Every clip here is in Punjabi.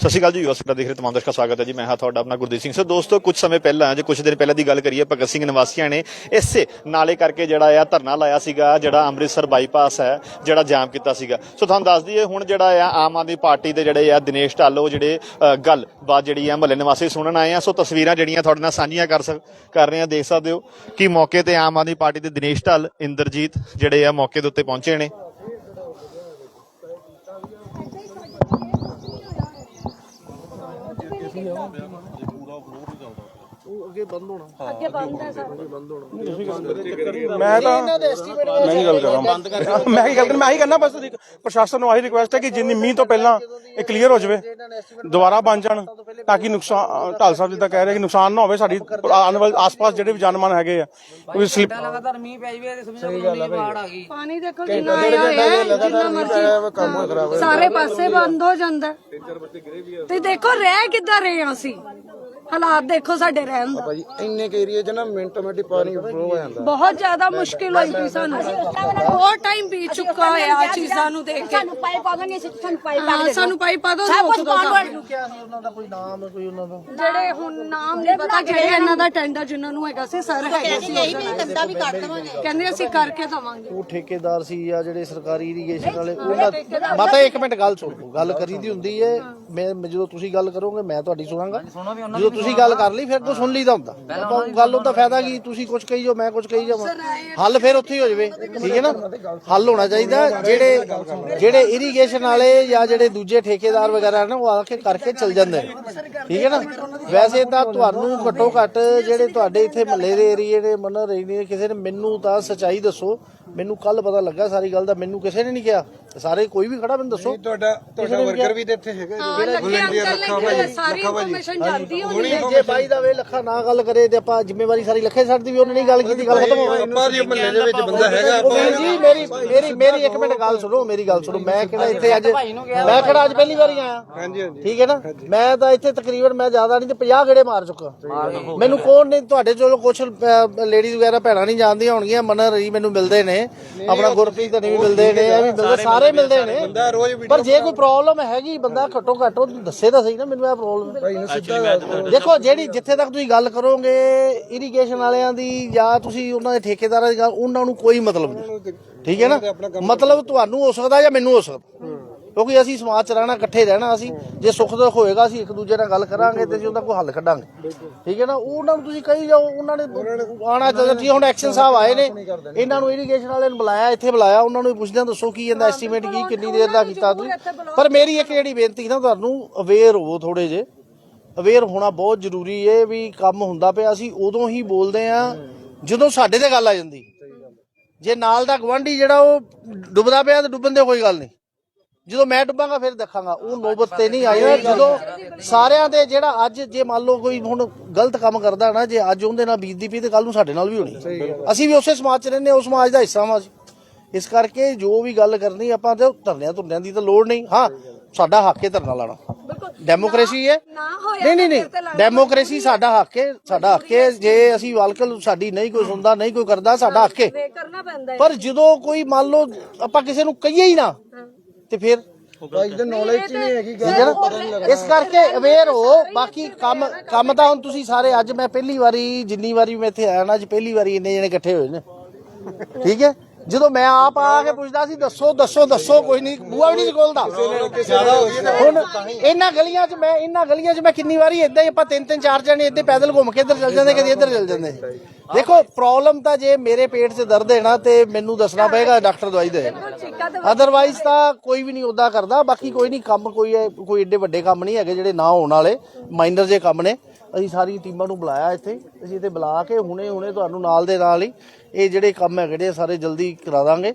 ਸਤਿ ਸ਼੍ਰੀ ਅਕਾਲ ਜੀ ਯੂਐਸਪੀਟਾ ਦੇਖ ਰਹੇ ਤਮਾਮ ਦਰਸ਼ਕਾਂ ਦਾ ਸਵਾਗਤ ਹੈ ਜੀ। ਮੈਂ ਹਾਂ ਤੁਹਾਡਾ ਆਪਣਾ ਗੁਰਦੀਪ ਸਿੰਘ। ਸੋ ਦੋਸਤੋ ਕੁਝ ਸਮੇਂ ਪਹਿਲਾਂ ਜੇ ਕੁਝ ਦਿਨ ਪਹਿਲਾਂ ਦੀ ਗੱਲ ਕਰੀਏ ਭਗਤ ਸਿੰਘ ਨਿਵਾਸੀਆਂ ਨੇ ਇਸੇ ਨਾਲੇ ਕਰਕੇ ਜਿਹੜਾ ਆ ਧਰਨਾ ਲਾਇਆ ਸੀਗਾ ਜਿਹੜਾ ਅੰਮ੍ਰਿਤਸਰ ਬਾਈਪਾਸ ਹੈ ਜਿਹੜਾ ਜਾਮ ਕੀਤਾ ਸੀਗਾ। ਸੋ ਤੁਹਾਨੂੰ ਦੱਸ ਦਈਏ ਹੁਣ ਜਿਹੜਾ ਆ ਆਮ ਆਦਮੀ ਪਾਰਟੀ ਦੇ ਜਿਹੜੇ ਆ ਦਿਨੇਸ਼ ਢਾਲੋ ਜਿਹੜੇ ਅ, ਗੱਲ ਬਾਤ ਜਿਹੜੀ ਆ ਮਹੱਲੇ ਨਿਵਾਸੀ ਸੁਣਨ ਆਏ ਆ। ਸੋ ਤਸਵੀਰਾਂ ਜਿਹੜੀਆਂ ਤੁਹਾਡੇ ਨਾਲ ਸਾਂਝੀਆਂ ਕਰ ਸਕ ਕਰ ਰਹੇ ਆ ਦੇਖ ਸਕਦੇ ਹੋ ਕਿ ਮੌਕੇ ਤੇ ਆਮ ਆਦਮੀ ਪਾਰਟੀ ਦੇ ਦਿਨੇਸ਼ ਢਾਲ ਇੰਦਰਜੀਤ ਜਿਹੜੇ ਆ ਮੌਕੇ ਦੇ ਉੱਤੇ ਪਹੁੰਚੇ ਨੇ। 没有没有 ਅੱਗੇ ਬੰਦ ਹੈ ਸਰ ਮੈਂ ਤਾਂ ਮੈਂ ਹੀ ਗੱਲ ਕਰਾਂ? ਮੈਂ ਹੀ ਗੱਲ ਕਰ? ਮੈਂ ਹੀ ਕਰਨਾ ਬਸ ਰਿਕ- ਪ੍ਰਸ਼ਾਸਨ ਨੂੰ ਆਹੀ ਰਿਕੁਐਸਟ ਹੈ ਕਿ ਜਿੰਨੀ ਮੀਂਹ ਤੋਂ ਪਹਿਲਾਂ ਇਹ ਕਲੀਅਰ ਹੋ ਜਾਵੇ ਦੁਬਾਰਾ ਬਣ ਜਾਣ ਤਾਂ ਕਿ ਨੁਕਸਾਨ ਢਾਲ ਸਾਹਿਬ ਜਿੱਦਾਂ ਕਹਿ ਰਹੇ ਕਿ ਨੁਕਸਾਨ ਨਾ ਹੋਵੇ ਸਾਡੀ ਆਉਣ ਵਾਲੇ ਆਸ-ਪਾਸ ਜਿਹੜੇ ਵੀ ਜਾਨਮਾਨ ਹੈਗੇ ਆ ਕੋਈ ਸਲਿੱਪ ਲਗਾਤਾਰ ਮੀਂਹ ਪੈ ਜਵੇ ਤੇ ਸਮਝੋ ਕੋਈ ਬਾੜ ਆ ਗਈ। ਪਾਣੀ ਦੇਖੋ ਜਿੰਨਾ ਆਇਆ ਹੈ ਜਿੰਨਾ ਮਰਜ਼ੀ ਸਾਰੇ ਪਾਸੇ ਬੰਦ ਹੋ ਜਾਂਦਾ। ਤੇ ਦੇਖੋ ਰਹਿ ਕਿੱਦਾਂ ਰਹੇ ਹਾਂ ਅਸੀਂ? ਹਾਲਾਤ ਦੇਖੋ ਸਾਡੇ ਰਹਿਣ ਦਾ। ਭਾਜੀ ਇੰਨੇ ਕੇ 'ਚ ਨਾ ਮਿੰਟ ਮਿੰਟ ਪਾਣੀ ਫਲੋ ਹੋ ਜਾਂਦਾ। ਬਹੁਤ ਜ਼ਿਆਦਾ ਮੁਸ਼ਕਿਲ ਹੋਈ ਪਈ ਸਾਨੂੰ। ਬਹੁਤ ਟਾਈਮ ਬੀਤ ਚੁੱਕਾ ਹੈ ਆ ਚੀਜ਼ਾਂ ਨੂੰ ਦੇਖ ਕੇ। ਸਾਨੂੰ ਪਾਈ ਪਾ ਦਾਂਗੇ ਅਸੀਂ ਤੁਹਾਨੂੰ ਪਾਈ ਪਾ ਹਾਂ, ਸਾਨੂੰ ਪਾਈ ਪਾ ਦੋ ਸਭ ਕੁਝ ਪਾਉਣ ਵਾਲੇ ਉਹਨਾਂ ਦਾ ਕੋਈ ਨਾਮ ਕੋਈ ਉਹਨਾਂ ਦਾ? ਜਿਹੜੇ ਹੁਣ ਨਾਮ ਨਹੀਂ ਪਤਾ ਕਿਹੜੇ ਇਹਨਾਂ ਦਾ ਟੈਂਡਰ ਜਿਨ੍ਹਾਂ ਨੂੰ ਹੈਗਾ ਸੀ ਸਰ ਹੈਗੇ ਸੀ। ਕਹਿੰਦੇ ਅਸੀਂ ਕਰਕੇ ਦਵਾਂਗੇ। ਉਹ ਠੇਕੇਦਾਰ ਸੀ ਜਾਂ ਜਿਹੜੇ ਸਰਕਾਰੀ ਇਰੀਗੇਸ਼ਨ ਵਾਲੇ ਉਹਨਾਂ ਮਾਤਾ ਇੱਕ ਮਿੰਟ ਗੱਲ ਸੁਣ। ਲਓ ਗੱਲ ਕਰੀ ਦੀ ਹੁੰਦੀ ਹੈ। ਮੈਂ ਮੈਂ ਜਦੋਂ ਤੁਸੀਂ ਗੱਲ ਕਰੋਗੇ ਮੈਂ ਤੁਹਾਡੀ ਸੁਣਾਂਗਾ। ਜਦੋਂ ਤੁਸੀਂ ਗੱਲ ਕਰ ਲਈ ਫਿਰ ਤਾਂ ਸੁਣ ਲਈਦਾ ਹੁੰਦਾ। ਆਪਾਂ ਗੱਲ ਉਹਦਾ ਫਾਇਦਾ ਕੀ? ਤੁਸੀਂ ਕੁਝ ਕਹੀ ਜਾਓ ਮੈਂ ਕੁਝ ਕਹੀ ਜਾਵਾਂ। ਹੱਲ ਫਿਰ ਉੱਥੇ ਹੀ ਹੋ ਜਾਵੇ ਠੀਕ ਹੈ ਨਾ? ਹੱਲ ਹੋਣਾ ਚਾਹੀਦਾ ਜਿਹੜੇ ਜਿਹੜੇ ਇਰੀਗੇਸ਼ਨ ਵਾਲੇ ਜਾਂ ਜਿਹੜੇ ਦੂਜੇ ਠੇਕੇਦਾਰ ਵਗੈਰਾ ਨੇ ਉਹ ਆ ਕੇ ਕਰਕੇ ਚੱਲ ਜਾਂਦੇ ਨੇ। ਠੀਕ ਹੈ ਨਾ? ਵੈਸੇ ਤਾਂ ਤੁਹਾਨੂੰ ਘੱਟੋ ਘੱਟ ਜਿਹੜੇ ਤੁਹਾਡੇ ਇੱਥੇ ਮਹੱਲੇ ਦੇ ਏਰੀਏ ਨੇ ਮਨ ਰਹੀ ਨੇ ਕਿਸੇ ਨੇ ਮੈਨੂੰ ਤਾਂ ਸਚਾਈ ਦੱਸੋ ਮੈਨੂੰ ਕੱਲ ਪਤਾ ਲੱਗਾ ਸਾਰੀ ਗੱਲ ਦਾ ਮੈਨੂੰ ਕਿਸੇ ਨੇ ਨਹੀਂ ਕਿਹਾ। ਸਾਰੇ ਕੋਈ ਵੀ ਖੜਾ ਮੈਨੂੰ ਦੱਸੋ। ਤੁਹਾਡਾ ਤੁਹਾਡਾ ਵਰਕਰ ਵੀ ਤੇ ਇੱਥੇ ਹੈਗਾ ਲੱਗੇ ਅੰਕਲ ਨੇ ਸਾਰੀ ਇਨਫੋਰਮੇਸ਼ਨ ਜਾਂਦੀ ਹੋਣੀ ਹੈ ਜੇ ਬਾਈ ਦਾ ਵੇ ਲੱਖਾ ਨਾ ਗੱਲ ਕਰੇ ਤੇ ਆਪਾਂ ਜ਼ਿੰਮੇਵਾਰੀ ਸਾਰੀ ਲੱਖੇ ਛੱਡ ਦੀ ਵੀ ਉਹਨੇ ਨਹੀਂ ਗੱਲ ਕੀਤੀ ਗੱਲ ਖਤਮ ਹੋ ਗਈ। ਆਪਾਂ ਜੀ ਮਹੱਲੇ ਦੇ ਵਿੱਚ ਬੰਦਾ ਹੈਗਾ ਵੀਰ ਜੀ ਮੇਰੀ ਮੇਰੀ ਮੇਰੀ ਇੱਕ ਮਿੰਟ ਗੱਲ ਸੁਣੋ ਮੇਰੀ ਗੱਲ ਸੁਣੋ। ਮੈਂ ਕਿਹੜਾ ਇੱਥੇ ਅੱਜ ਮੈਂ ਕਿਹੜਾ ਅੱਜ ਪਹਿਲੀ ਵਾਰੀ ਆਇਆ। ਹਾਂਜੀ ਹਾਂਜੀ। ਠੀਕ ਹੈ ਨਾ? ਮੈਂ ਤਾਂ ਇੱਥੇ ਤਕਰੀਬਨ ਮੈਂ ਜ਼ਿਆਦਾ ਨਹੀਂ ਤੇ 50 ਗੇੜੇ ਮਾਰ ਚੁੱਕਾ। ਮੈਨੂੰ ਕੋਣ ਨੇ ਤੁਹਾਡੇ ਚੋਂ ਕੁਝ ਲੇਡੀਜ਼ ਵਗੈਰਾ ਭੈਣਾਂ ਨਹੀਂ ਜਾਣਦੀਆਂ ਹੋਣਗੀਆਂ ਮਨ ਰਹੀ ਮੈਨੂੰ ਮਿਲਦੇ ਨੇ। ਆਪਣਾ ਗੁਰਪ੍ਰੀਤ ਨਹੀਂ ਵੀ ਮਿਲਦੇ ਨੇ ਇਹ ਵੀ ਮਿਲਦੇ ਸਾਰੇ ਮਿਲਦੇ ਨੇ। ਪਰ ਜੇ ਕੋਈ ਪ੍ਰੋਬਲਮ ਹੈਗੀ ਬੰਦਾ ਘੱਟੋ ਘੱਟ ਉਹ ਦੱਸੇ ਤਾਂ ਸਹੀ ਨਾ ਮੈਨੂੰ ਇਹ ਪ੍ਰੋਬਲਮ ਦੇਖੋ ਜਿਹੜੀ ਜਿੱਥੇ ਤੱਕ ਤੁਸੀਂ ਗੱਲ ਕਰੋਗੇ ਇਰੀਗੇਸ਼ਨ ਵਾਲਿਆਂ ਦੀ ਜਾਂ ਤੁਸੀਂ ਉਹਨਾਂ ਦੇ ਠੇਕੇਦਾਰਾਂ ਦੀ ਗੱਲ ਉਹਨਾਂ ਨੂੰ ਕੋਈ ਮਤਲਬ ਨਹੀਂ। ਠੀਕ ਹੈ ਨਾ? ਮਤਲਬ ਤੁਹਾਨੂੰ ਹੋ ਸਕਦਾ ਜਾਂ ਮੈਨੂੰ ਹੋ ਸਕਦਾ। ਕਿਉਂਕਿ ਅਸੀਂ ਸਮਾਜ ਚ ਰਹਿਣਾ ਇਕੱਠੇ ਰਹਿਣਾ ਅਸੀਂ ਜੇ ਸੁੱਖ ਦੁੱਖ ਹੋਏਗਾ ਅਸੀਂ ਇੱਕ ਦੂਜੇ ਨਾਲ ਗੱਲ ਕਰਾਂਗੇ ਤੇ ਅਸੀਂ ਉਹਦਾ ਕੋਈ ਹੱਲ ਕੱਢਾਂਗੇ। ਠੀਕ ਹੈ ਨਾ? ਉਹ ਉਹਨਾਂ ਨੂੰ ਤੁਸੀਂ ਕਹੀ ਜਾਓ ਉਹਨਾਂ ਨੇ ਆਣਾ ਚਾਹੀਦਾ। ਹੈ, ਹੁਣ ਐਕਸ਼ਨ ਸਾਹਿਬ ਆਏ ਨੇ। ਇਹਨਾਂ ਨੂੰ ਇਰੀਗੇਸ਼ਨ ਵਾਲਿਆਂ ਨੂੰ ਬੁਲਾਇਆ ਇੱਥੇ ਬੁਲਾਇਆ ਉਹਨਾਂ ਨੂੰ ਪੁੱਛਦੇ ਦੱਸੋ ਕੀ ਇਹਦਾ ਐਸਟੀਮੇਟ ਕੀ ਕਿੰਨੀ ਦੇਰ ਦਾ ਕੀਤਾ ਤੁਸੀਂ। ਪਰ ਮੇਰੀ ਇੱਕ ਜਿਹੜੀ ਬੇਨਤੀ ਨਾ ਤੁਹਾਨੂੰ ਅਵੇਅਰ ਹੋਵੋ ਥੋੜੇ ਜੇ ਅਵੇਅਰ ਹੋਣਾ ਬਹੁਤ ਜ਼ਰੂਰੀ ਹੈ ਵੀ ਕੰਮ ਹੁੰਦਾ ਪਿਆ ਅਸੀਂ ਉਦੋਂ ਹੀ ਬੋਲਦੇ ਆ ਜਦੋਂ ਸਾਡੇ ਤੇ ਗੱਲ ਆ ਜਾਂਦੀ। ਜੇ ਨਾਲ ਦਾ ਗਵਾਂਢੀ ਜਿਹੜਾ ਉਹ ਡੁੱਬਦਾ ਪਿਆ ਤਾਂ ਡੁੱਬਣ ਦੇ ਕੋਈ ਗੱਲ ਨਹੀਂ। ਜਦੋਂ ਮੈਂ ਡੁੱਬਾਂਗਾ ਫਿਰ ਦੇਖਾਂਗਾ। ਉਹ ਨੌਬਤ ਤੇ ਨਹੀਂ ਆਇਆ। ਜਦੋਂ ਸਾਰਿਆਂ ਦੇ ਜਿਹੜਾ ਅੱਜ ਜੇ ਮੰਨ ਲਓ ਕੋਈ ਹੁਣ ਗਲਤ ਕੰਮ ਕਰਦਾ ਨਾ ਜੇ ਅੱਜ ਉਹਦੇ ਨਾਲ ਬੀਤਦੀ ਪਈ ਤੇ ਕੱਲ ਨੂੰ ਸਾਡੇ ਨਾਲ ਵੀ ਹੋਣੀ। ਅਸੀਂ ਵੀ ਉਸੇ ਸਮਾਜ 'ਚ ਰਹਿੰਦੇ ਹਾਂ ਉਸ ਸਮਾਜ ਦਾ ਹਿੱਸਾ ਵਾਂ ਇਸ ਕਰਕੇ ਜੋ ਵੀ ਗੱਲ ਕਰਨੀ ਆਪਾਂ ਤੇ ਧਰਨਿਆਂ ਧੁਰਨਿਆਂ ਦੀ ਤਾਂ ਲੋੜ ਨਹੀਂ। ਹਾਂ ਸਾਡਾ ਹੱਕ ਹੈ ਧਰਨਾ ਲਾਣਾ ਡੈਮੋਕ੍ਰੇਸੀ ਹੈ। ਨਾ ਹੋਇਆ ਨਹੀਂ ਨਹੀਂ ਨਹੀਂ। ਡੈਮੋਕ੍ਰੇਸੀ ਸਾਡਾ ਹੱਕ ਹੈ ਸਾਡਾ ਹੱਕ ਹੈ। ਜੇ ਅਸੀਂ ਵਾਲਕਲ ਸਾਡੀ ਨਹੀਂ ਕੋਈ ਸੁਣਦਾ ਨਹੀਂ ਕੋਈ ਕਰਦਾ ਸਾਡਾ ਹੱਕ ਹੈ। ਪਰ ਜਦੋਂ ਕੋਈ ਮੰਨ ਲਓ ਆਪਾਂ ਕਿਸੇ ਨੂੰ ਕਹੀਏ ਹੀ ਨਾ ਤੇ ਫਿਰ ਭਾਈ ਦੇ ਨੌਲੇਜ ਚ ਨਹੀਂ ਹੈਗੀ ਠੀਕ ਹੈ ਨਾ? ਇਸ ਕਰਕੇ ਅਵੇਅਰ ਹੋ ਬਾਕੀ ਕੰਮ ਕੰਮ ਤਾਂ ਹੁਣ ਤੁਸੀਂ ਸਾਰੇ ਅੱਜ ਮੈਂ ਪਹਿਲੀ ਵਾਰੀ ਜਿੰਨੀ ਵਾਰੀ ਮੈਂ ਇੱਥੇ ਆਇਆ ਨਾ ਅੱਜ ਪਹਿਲੀ ਵਾਰੀ ਇੰਨੇ ਜਣੇ ਇਕੱਠੇ ਹੋਏ ਨੇ। ਠੀਕ ਹੈ? ਜਦੋਂ ਮੈਂ ਆਪ ਆ ਕੇ ਪੁੱਛਦਾ ਸੀ ਦੱਸੋ ਦੱਸੋ ਦੱਸੋ ਕੋਈ ਨਹੀਂ ਬੂਆ ਵੀ ਨਹੀਂ ਸੀ ਖੋਲਦਾ। ਹੁਣ ਇਹਨਾਂ ਗਲੀਆਂ 'ਚ ਮੈਂ ਇਹਨਾਂ ਗਲੀਆਂ 'ਚ ਮੈਂ ਕਿੰਨੀ ਵਾਰੀ ਇਦਾਂ ਹੀ ਆਪਾਂ ਤਿੰਨ ਤਿੰਨ ਚਾਰ ਜਣੇ ਇੱਥੇ ਪੈਦਲ ਘੁੰਮ ਕੇ ਇੱਧਰ ਚੱਲ ਜਾਂਦੇ ਕਦੇ ਇੱਧਰ ਚੱਲ ਜਾਂਦੇ। ਦੇਖੋ ਪ੍ਰੋਬਲਮ ਤਾਂ ਜੇ ਮੇਰੇ ਪੇਟ 'ਚ ਦਰਦ ਹੈ ਨਾ ਤੇ ਮੈਨੂੰ ਦੱਸਣਾ ਪਏਗਾ ਡਾਕਟਰ ਦਵਾਈ ਦੇ। ਅਦਰਵਾਈਜ਼ ਤਾਂ ਕੋਈ ਵੀ ਨਹੀਂ ਉਦਾਂ ਕਰਦਾ ਬਾਕੀ ਕੋਈ ਨਹੀਂ ਕੰਮ ਕੋਈ ਹੈ ਕੋਈ ਏਡੇ ਵੱਡੇ ਕੰਮ ਨਹੀਂ ਹੈਗੇ ਜਿਹੜੇ ਨਾ ਹੋਣ ਵਾਲੇ ਮਾਈਨਰ ਜੇ ਕੰਮ ਨੇ। ਅਸੀਂ ਸਾਰੀ ਟੀਮਾਂ ਨੂੰ ਬੁਲਾਇਆ ਇੱਥੇ। ਅਸੀਂ ਇੱਥੇ ਬੁਲਾ ਕੇ ਹੁਣੇ ਹੁਣੇ ਤੁਹਾਨੂੰ ਨਾਲ ਦੇ ਨਾਲ ਹੀ ਇਹ ਜਿਹੜੇ ਕੰਮ ਹੈਗੇ ਨੇ ਸਾਰੇ ਜਲਦੀ ਕਰਾ ਦਾਂਗੇ।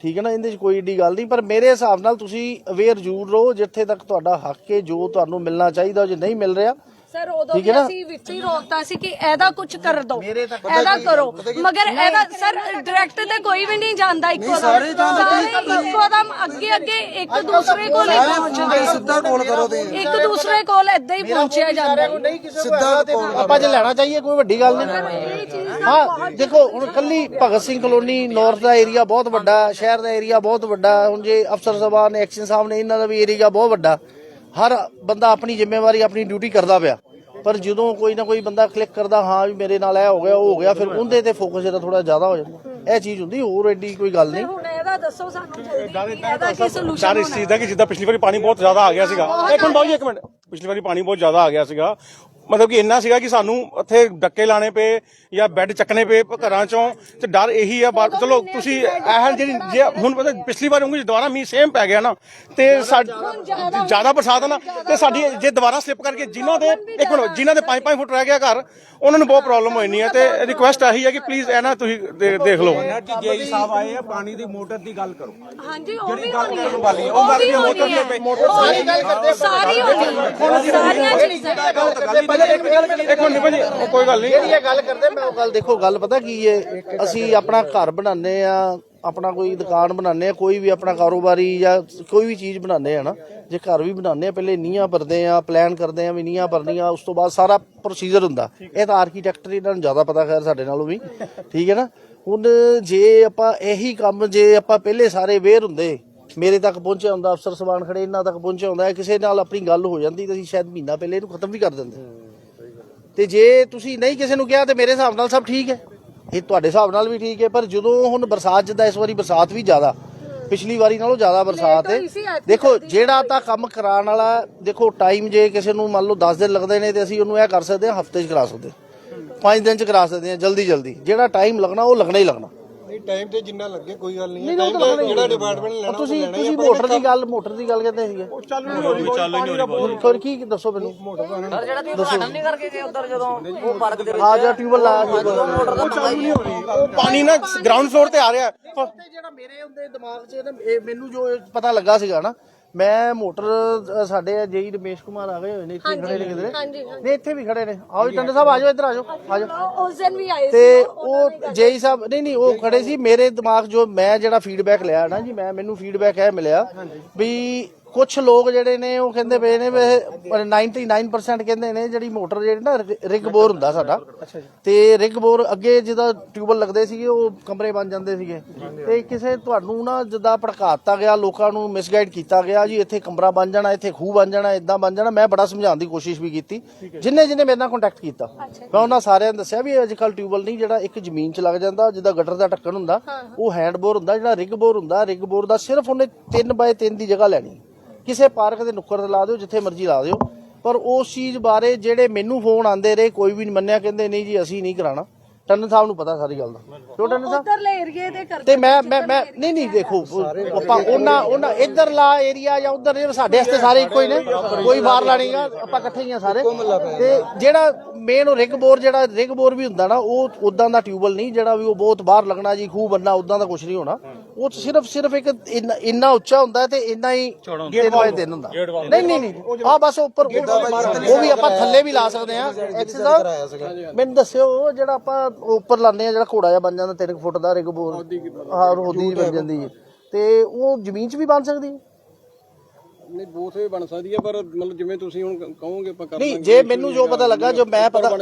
ਠੀਕ ਹੈ ਨਾ? ਇਹਦੇ 'ਚ ਕੋਈ ਏਡੀ ਗੱਲ ਨਹੀਂ, ਪਰ ਮੇਰੇ ਹਿਸਾਬ ਨਾਲ ਤੁਸੀਂ ਅਵੇਅਰ ਜ਼ਰੂਰ ਰਹੋ ਜਿੱਥੇ ਤੱਕ ਤੁਹਾਡਾ ਹੱਕ ਹੈ, ਜੋ ਤੁਹਾਨੂੰ ਮਿਲਣਾ ਚਾਹੀਦਾ, ਜੇ ਨਹੀਂ ਮਿਲ ਰਿਹਾ ਸਰ ਉਦੋਂ ਵੀ ਅਸੀਂ ਵਿੱਚ ਹੀ ਰੋਕਤਾ ਸੀ ਕਿ ਇਹਦਾ ਕੁਝ ਕਰ ਦੋ। ਇਹਦਾ ਕਰੋ। ਮਗਰ ਇਹਦਾ ਸਰ ਡਾਇਰੈਕਟ ਤੇ ਕੋਈ ਵੀ ਨਹੀਂ ਜਾਂਦਾ ਇੱਕੋ ਸਾਰੇ ਇੱਕੋ ਦਮ। ਅੱਗੇ ਅੱਗੇ ਇੱਕ ਦੂਸਰੇ ਕੋਲ ਹੀ ਪਹੁੰਚਦੇ ਸਿੱਧਾ ਕੋਲ ਕਰੋ ਤੇ ਇੱਕ ਦੂਸਰੇ ਕੋਲ ਏਦਾਂ ਹੀ ਪਹੁੰਚਿਆ ਜਾਂਦਾ। ਹੈ। ਨਹੀਂ ਕਿਸੇ ਸਿੱਧਾ ਆਪਾਂ ਜੇ ਲੈਣਾ ਚਾਹੀਏ ਕੋਈ ਵੱਡੀ ਗੱਲ ਨਹੀਂ। ਹਾਂ ਦੇਖੋ ਹੁਣ ਕੱਲੀ ਭਗਤ ਸਿੰਘ ਕਲੋਨੀ ਨਾਰਥ ਦਾ ਏਰੀਆ ਬਹੁਤ ਵੱਡਾ ਸ਼ਹਿਰ ਦਾ ਏਰੀਆ ਬਹੁਤ ਵੱਡਾ ਹੁਣ ਜੇ ਅਫਸਰ ਸਾਹਿਬਾਨ ਐਕਸ਼ਨ ਸਾਹਿਬ ਨੇ ਇਹਨਾਂ ਦਾ ਵੀ ਏਰੀਆ ਬਹੁਤ ਵੱਡਾ। ਹਰ ਬੰਦਾ ਆਪਣੀ ਜ਼ਿੰਮੇਵਾਰੀ ਆਪਣੀ ਡਿਊਟੀ ਕਰਦਾ ਪਿਆ। ਪਰ ਜਦੋਂ ਕੋਈ ਨਾ ਕੋਈ ਬੰਦਾ ਕਲਿੱਕ ਕਰਦਾ ਹਾਂ ਵੀ ਮੇਰੇ ਨਾਲ ਇਹ ਹੋ ਗਿਆ ਉਹ ਹੋ ਗਿਆ ਫਿਰ ਉਹਦੇ ਤੇ ਫੋਕਸ ਜਿਹੜਾ ਥੋੜਾ ਜ਼ਿਆਦਾ ਹੋ ਜਾਂਦਾ। ਇਹ ਚੀਜ਼ ਹੁੰਦੀ ਹੋਰ ਐਡੀ ਕੋਈ ਗੱਲ ਨਹੀਂ। ਹੁਣ ਇਹਦਾ ਦੱਸੋ ਸਾਨੂੰ ਜਲਦੀ ਇਹਦਾ ਕੀ ਸੋਲੂਸ਼ਨ ਇਸ ਚੀਜ਼ ਦਾ ਕਿ ਜਿੱਦਾਂ ਪਿਛਲੀ ਵਾਰੀ ਪਾਣੀ ਬਹੁਤ ਜ਼ਿਆਦਾ ਆ ਗਿਆ ਸੀਗਾ। ਇੱਕ ਮਿੰਟ ਜੀ ਇੱਕ ਮਿੰਟ। ਪਿਛਲੀ ਵਾਰੀ ਪਾਣੀ ਬਹੁਤ ਜ਼ਿਆਦਾ ਆ ਗਿਆ ਸੀਗਾ। ਮਤਲਬ ਕਿ ਇੰਨਾ ਸੀਗਾ ਕਿ ਸਾਨੂੰ ਉੱਥੇ ਡੱਕੇ ਲਾਣੇ ਪਏ ਜਾਂ ਬੈੱਡ ਚੱਕਣੇ ਪਏ ਘਰਾਂ ਚੋਂ ਤੇ ਡਰ ਇਹੀ ਆ ਬਾਤ ਚਲੋ ਤੁਸੀਂ ਇਹ ਜਿਹੜੀ ਜੇ ਹੁਣ ਪਤਾ ਪਿਛਲੀ ਵਾਰ ਉਂਗੀ ਦੁਬਾਰਾ ਮੀਂਹ ਸੇਮ ਪੈ ਗਿਆ ਨਾ ਤੇ ਸਾਡ- ਜ਼ਿਆਦਾ ਬਰਸਾਤ ਨਾ ਤੇ ਸਾਡੀ ਜੇ ਦੁਬਾਰਾ ਸਲਿੱਪ ਕਰਕੇ ਜਿਨ੍ਹਾਂ ਦੇ ਇੱਕ ਮਿੰਟ ਜਿਨ੍ਹਾਂ ਦੇ 5-5 ਫੁੱਟ ਰਹਿ ਗਿਆ ਘਰ ਉਹਨਾਂ ਨੂੰ ਬਹੁਤ ਪ੍ਰੋਬਲਮ ਹੋਣੀ ਹੈ ਤੇ ਰਿਕੁਐਸਟ ਆਹੀ ਹੈ ਕਿ ਪਲੀਜ਼ ਇਹ ਨਾ ਤੁਸੀਂ ਦੇ- ਦੇਖ ਲਓ ਜੇਈ ਸਾਹਿਬ ਆਏ ਆ ਪਾਣੀ ਦੀ ਮੋਟਰ ਦੀ ਗੱਲ ਕਰੋ ਹਾਂਜੀ ਉਹ ਵੀ ਹੋਣੀ ਹੈ ਵਾਲੀ ਉਹ ਗੱਲ ਵੀ ਮੋਟਰ ਹੈ। ਤੇ ਸਾਰੀ ਗੱਲ ਕਰਦੇ ਸਾਰੀ ਹੋਣੀ ਹੈ। ਸਾਰੀਆਂ ਚੀਜ਼ਾਂ ਇੱਕ ਮਿੰਟ ਨਿਪਲ ਉਹ ਕੋਈ ਗੱਲ ਨਹੀਂ। ਜਿਹੜੀ ਇਹ ਗੱਲ ਕਰਦੇ, ਮੈਂ ਉਹ ਗੱਲ ਦੇਖੋ, ਗੱਲ ਪਤਾ ਕੀ ਹੈ ਅਸੀਂ ਆਪਣਾ ਘਰ ਬਣਾਉਂਦੇ ਆ, ਆਪਣਾ ਕੋਈ ਦੁਕਾਨ ਬਣਾਉਂਦੇ ਆ, ਕੋਈ ਵੀ ਆਪਣਾ ਕਾਰੋਬਾਰੀ ਜਾਂ ਕੋਈ ਵੀ ਚੀਜ਼ ਬਣਾਉਂਦੇ ਆ ਨਾ, ਜੇ ਘਰ ਵੀ ਬਣਾਉਂਦੇ ਆ, ਪਹਿਲੇ ਨੀਹਾਂ ਭਰਦੇ ਆ ਪਲਾਨ ਕਰਦੇ ਆ ਵੀ ਨੀਹਾਂ ਭਰਨੀਆਂ, ਉਸ ਤੋਂ ਬਾਅਦ ਸਾਰਾ ਪ੍ਰੋਸੀਜਰ ਹੁੰਦਾ। ਇਹ ਤਾਂ ਆਰਕੀਟੈਕਟਰ ਇਹਨਾਂ ਨੂੰ ਜ਼ਿਆਦਾ ਪਤਾ, ਖੈਰ, ਸਾਡੇ ਨਾਲੋਂ ਵੀ। ਠੀਕ ਹੈ ਨਾ? ਹੁਣ ਜੇ ਆਪਾਂ ਇਹੀ ਕੰਮ, ਜੇ ਆਪਾਂ ਪਹਿਲੇ ਸਾਰੇ ਵੇਅਰ ਹੁੰਦੇ, ਮੇਰੇ ਤੱਕ ਪਹੁੰਚਿਆ ਹੁੰਦਾ, ਅਫਸਰ ਸਬਾਨ ਖੜੇ, ਇਹਨਾਂ ਤੱਕ ਪਹੁੰਚਿਆ ਹੁੰਦਾ ਕਿਸੇ ਨਾਲ ਆਪਣੀ ਗੱਲ ਹੋ ਜਾਂਦੀ, ਤਾਂ ਅਸੀਂ ਸ਼ਾਇਦ ਮਹੀਨਾ ਪਹਿਲੇ ਇਹਨੂੰ ਖਤਮ ਵੀ ਕਰ ਦਿੰਦੇ। ਤੇ ਜੇ ਤੁਸੀਂ ਨਹੀਂ ਕਿਸੇ ਨੂੰ ਕਿਹਾ ਤੇ ਮੇਰੇ ਹਿਸਾਬ ਨਾਲ ਸਭ ਠੀਕ ਹੈ। ਇਹ ਤੁਹਾਡੇ ਹਿਸਾਬ ਨਾਲ ਵੀ ਠੀਕ ਹੈ ਪਰ ਜਦੋਂ ਹੁਣ ਬਰਸਾਤ ਜਿੱਦਾਂ ਇਸ ਵਾਰੀ ਬਰਸਾਤ ਵੀ ਜ਼ਿਆਦਾ ਪਿਛਲੀ ਵਾਰੀ ਨਾਲੋਂ ਜ਼ਿਆਦਾ ਬਰਸਾਤ ਹੈ। ਦੇਖੋ ਜਿਹੜਾ ਤਾਂ ਕੰਮ ਕਰਾਉਣ ਵਾਲਾ ਦੇਖੋ ਟਾਈਮ ਜੇ ਕਿਸੇ ਨੂੰ ਮੰਨ ਲਓ 10 ਦਿਨ ਲੱਗਦੇ ਨੇ ਤੇ ਅਸੀਂ ਉਹਨੂੰ ਇਹ ਕਰ ਸਕਦੇ ਹਾਂ ਹਫ਼ਤੇ 'ਚ ਕਰਾ ਸਕਦੇ 5 ਦਿਨ 'ਚ ਕਰਾ ਸਕਦੇ ਹਾਂ ਜਲਦੀ ਜਲਦੀ ਜਿਹੜਾ ਟਾਈਮ ਲੱਗਣਾ ਉਹ ਲੱਗਣਾ ਹੀ ਲੱਗਣਾ। ਨਹੀਂ ਟਾਈਮ ਤੇ ਜਿੰਨਾ ਲੱਗੇ ਕੋਈ ਗੱਲ ਨਹੀਂ ਨਹੀਂ ਉਹ ਤਾਂ ਜਿਹੜਾ। ਡਿਪਾਰਟਮੈਂਟ ਲੈਣਾ ਉਹ ਤੁਸੀਂ ਤੁਸੀਂ ਮੋਟਰ ਦੀ ਗੱਲ ਮੋਟਰ ਦੀ ਗੱਲ ਕਹਿੰਦੇ ਸੀਗੇ। ਚੱਲ ਨਹੀਂ ਹੋ ਰਹੀ ਚੱਲ ਨਹੀਂ ਹੋ ਰਹੀ ਹੋਰ ਕੀ ਦੱਸੋ ਮੈਨੂੰ? ਸਰ ਜਿਹੜਾ ਤੁਸੀਂ ਉਦਘਾਟਨ ਨਹੀਂ ਕਰਕੇ ਗਏ ਉਧਰ ਜਦੋਂ ਉਹ ਪਾਰਕ ਦੇ ਵਿੱਚ ਆ ਜਾ ਟਿਊਬਲ ਲਾ ਮੋਟਰ ਦਾ ਪੰਗਾ ਹੀ ਉਹ ਪਾਣੀ ਨਾ ਗਰਾਊਂਡ ਫਲੋਰ ਤੇ ਆ ਰਿਹਾ। ਤੇ ਜਿਹੜਾ ਮੇਰੇ ਹੁੰਦੇ ਦਿਮਾਗ 'ਚ ਨਾ ਇਹ ਮੈਨੂੰ ਜੋ ਇਹ ਪਤਾ ਲੱਗਾ ਸੀਗਾ ਨਾ ਮੈਂ ਮੋਟਰ ਅ, ਸਾਡੇ ਜੇਈ ਰਮੇਸ਼ ਕੁਮਾਰ ਆ ਗਏ ਹੋਏ ਨੇ ਇੱਥੇ ਖੜੇ ਨੇ ਕਿਧਰੇ। ਹਾਂਜੀ। ਨਹੀਂ ਇੱਥੇ ਵੀ ਖੜੇ ਨੇ। ਆਓ ਜੀ ਟੰਡੇ ਸਾਹਿਬ ਆ ਜਾਓ ਇੱਧਰ ਆ ਜਾਓ ਆ ਜਾਓ। ਉਸ ਦਿਨ ਵੀ ਆਏ ਸੀ ਤੇ ਉਹ ਜੇਈ ਸਾਹਿਬ ਨਹੀਂ ਨਹੀਂ ਉਹ ਖੜੇ ਸੀ। ਮੇਰੇ ਦਿਮਾਗ ਜੋ ਮੈਂ ਜਿਹੜਾ ਫੀਡਬੈਕ ਲਿਆ ਨਾ ਜੀ ਮੈਂ ਮੈਨੂੰ ਫੀਡਬੈਕ ਇਹ ਮਿਲਿਆ ਵੀ ਕੁਝ ਲੋਕ ਜਿਹੜੇ ਨੇ ਉਹ ਕਹਿੰਦੇ ਪਏ ਨੇ ਵੀ ਇਹ 99% ਕਹਿੰਦੇ ਨੇ ਜਿਹੜੀ ਮੋਟਰ ਜਿਹੜੀ ਨਾ ਰਿਗ ਬੋਰ ਹੁੰਦਾ ਸਾਡਾ। ਤੇ ਰਿਗ ਬੋਰ ਅੱਗੇ ਜਿਹਦਾ ਟਿਊਬਲ ਲੱਗਦੇ ਸੀਗੇ ਉਹ ਕਮਰੇ ਬਣ ਜਾਂਦੇ ਸੀਗੇ। ਤੇ ਕਿਸੇ ਤੁਹਾਨੂੰ ਨਾ ਜਿੱਦਾਂ ਭੜਕਾਤਾ ਗਿਆ ਲੋਕਾਂ ਨੂੰ ਮਿਸਗਾਈਡ ਕੀਤਾ ਗਿਆ ਜੀ ਇੱਥੇ ਕਮਰਾ ਬਣ ਜਾਣਾ ਇੱਥੇ ਖੂਹ ਬਣ ਜਾਣਾ ਇਦਾਂ ਬਣ ਜਾਣਾ ਮੈਂ ਬੜਾ ਸਮਝਾਉਣ ਦੀ ਕੋਸ਼ਿਸ਼ ਵੀ ਕੀਤੀ। ਜਿੰਨੇ ਜਿੰਨੇ ਮੇਰੇ ਨਾਲ ਕੰਟੈਕਟ ਕੀਤਾ। ਮੈਂ ਉਹਨਾਂ ਸਾਰਿਆਂ ਨੂੰ ਦੱਸਿਆ ਵੀ ਅੱਜ ਕੱਲ ਟਿਊਬਲ ਨਹੀਂ ਜਿਹੜਾ ਇੱਕ ਜ਼ਮੀਨ 'ਚ ਲੱਗ ਜਾਂਦਾ ਜਿੱਦਾਂ ਗਟਰ ਦਾ ਢੱਕਣ ਹੁੰਦਾ ਉਹ ਹੈਂਡ ਬੋਰ ਹੁੰਦਾ ਜਿਹੜਾ ਰਿਗ ਬੋਰ ਹੁੰਦਾ ਰਿਗ ਬੋਰ ਦਾ ਸਿਰਫ ਉਹਨੇ 3 ਬਾਏ 3 ਦੀ ਜਗ੍ਹਾ ਲੈਣੀ। ਕਿਸੇ ਪਾਰਕ ਦੇ ਨੁੱਕਰ ਤੇ ਲਾ ਦਿਓ ਜਿੱਥੇ ਮਰਜ਼ੀ ਲਾ ਦਿਓ। ਪਰ ਉਸ ਚੀਜ਼ ਬਾਰੇ ਜਿਹੜੇ ਮੈਨੂੰ ਫੋਨ ਆਉਂਦੇ ਰਹੇ ਕੋਈ ਵੀ ਨਹੀਂ ਮੰਨਿਆ ਕਹਿੰਦੇ ਨਹੀਂ ਜੀ ਅਸੀਂ ਨਹੀਂ ਕਰਾਣਾ ਟੰਨ ਸਾਹਿਬ ਨੂੰ ਪਤਾ ਸਾਰੀ ਗੱਲ ਦਾ। ਕਿਉਂ ਟੰਨ ਸਾਹਿਬ? ਉੱਧਰਲੇ ਏਰੀਏ ਦੇ ਕਰਦੇ ਤੇ ਮੈਂ ਮੈਂ ਮੈਂ ਨਹੀਂ ਨਹੀਂ ਦੇਖੋ ਆਪਾਂ ਉਹਨਾਂ ਉਹਨਾਂ ਇਧਰਲਾ ਏਰੀਆ ਜਾਂ ਉਧਰ ਸਾਡੇ ਵਾਸਤੇ ਸਾਰੇ ਇੱਕੋ ਹੀ ਨੇ। ਕੋਈ ਬਾਹਰ ਲਾਣੀਗਾ ਆਪਾਂ ਇਕੱਠੇ ਹੀ ਆ ਸਾਰੇ। ਤੇ ਜਿਹੜਾ ਮੇਨ ਰਿਗ ਬੋਰ ਜਿਹੜਾ ਰਿਗ ਬੋਰ ਵੀ ਹੁੰਦਾ ਨਾ ਉਹ ਉਦਾਂ ਦਾ ਟਿਊਬਲ ਨਹੀਂ ਜਿਹੜਾ ਵੀ ਉਹ ਬਹੁਤ ਬਾਹਰ ਲੱਗਣਾ ਜੀ ਖੂਹ ਬੰਨਾ ਉਦਾਂ ਦਾ ਕੁਝ ਨਹੀਂ ਹੋਣਾ। ਉਹ ਸਿਰਫ ਸਿਰਫ ਇੱਕ ਇੰਨਾ- ਇੰਨਾ ਉੱਚਾ ਹੁੰਦਾ ਤੇ ਇੰਨਾ ਹੀ ਤਿੰਨ ਬਾਏ ਤਿੰਨ ਹੁੰਦਾ। ਨਹੀਂ ਨਹੀਂ ਨਹੀਂ। ਆ ਬਸ ਉੱਪਰ ਉਹ ਵੀ ਆਪਾਂ ਥੱਲੇ ਵੀ ਲਾ ਸਕਦੇ ਆ ਇੱਥੇ ਸਾਹਿਬ ਮੈਨੂੰ ਦੱਸਿਓ ਉਹ ਜਿਹੜਾ ਆਪਾਂ ਉੱਪਰ ਲਾਉਂਦੇ ਆ ਜਿਹੜਾ ਘੋੜਾ ਜਿਹਾ ਬਣ ਜਾਂਦਾ 3 ਫੁੱਟ ਦਾ ਰਿਗ ਬੋਰ ਹਾਂ ਰੋਦੀ ਬਣ ਜਾਂਦੀ ਹੈ। ਤੇ ਉਹ ਜ਼ਮੀਨ 'ਚ ਵੀ ਬਣ ਸਕਦੀ ਹੈ? ਨਹੀਂ ਬੋਥ ਵੀ ਬਣ ਸਕਦੀ ਹੈ ਪਰ ਮਤਲਬ ਜਿਵੇਂ ਤੁਸੀਂ ਹੁਣ ਕਹੋਗੇ ਆਪਾਂ ਕਰ ਨਹੀਂ ਜੇ ਮੈਨੂੰ ਜੋ ਪਤਾ ਲੱਗਾ ਜੋ ਮੈਂ ਪਤਾ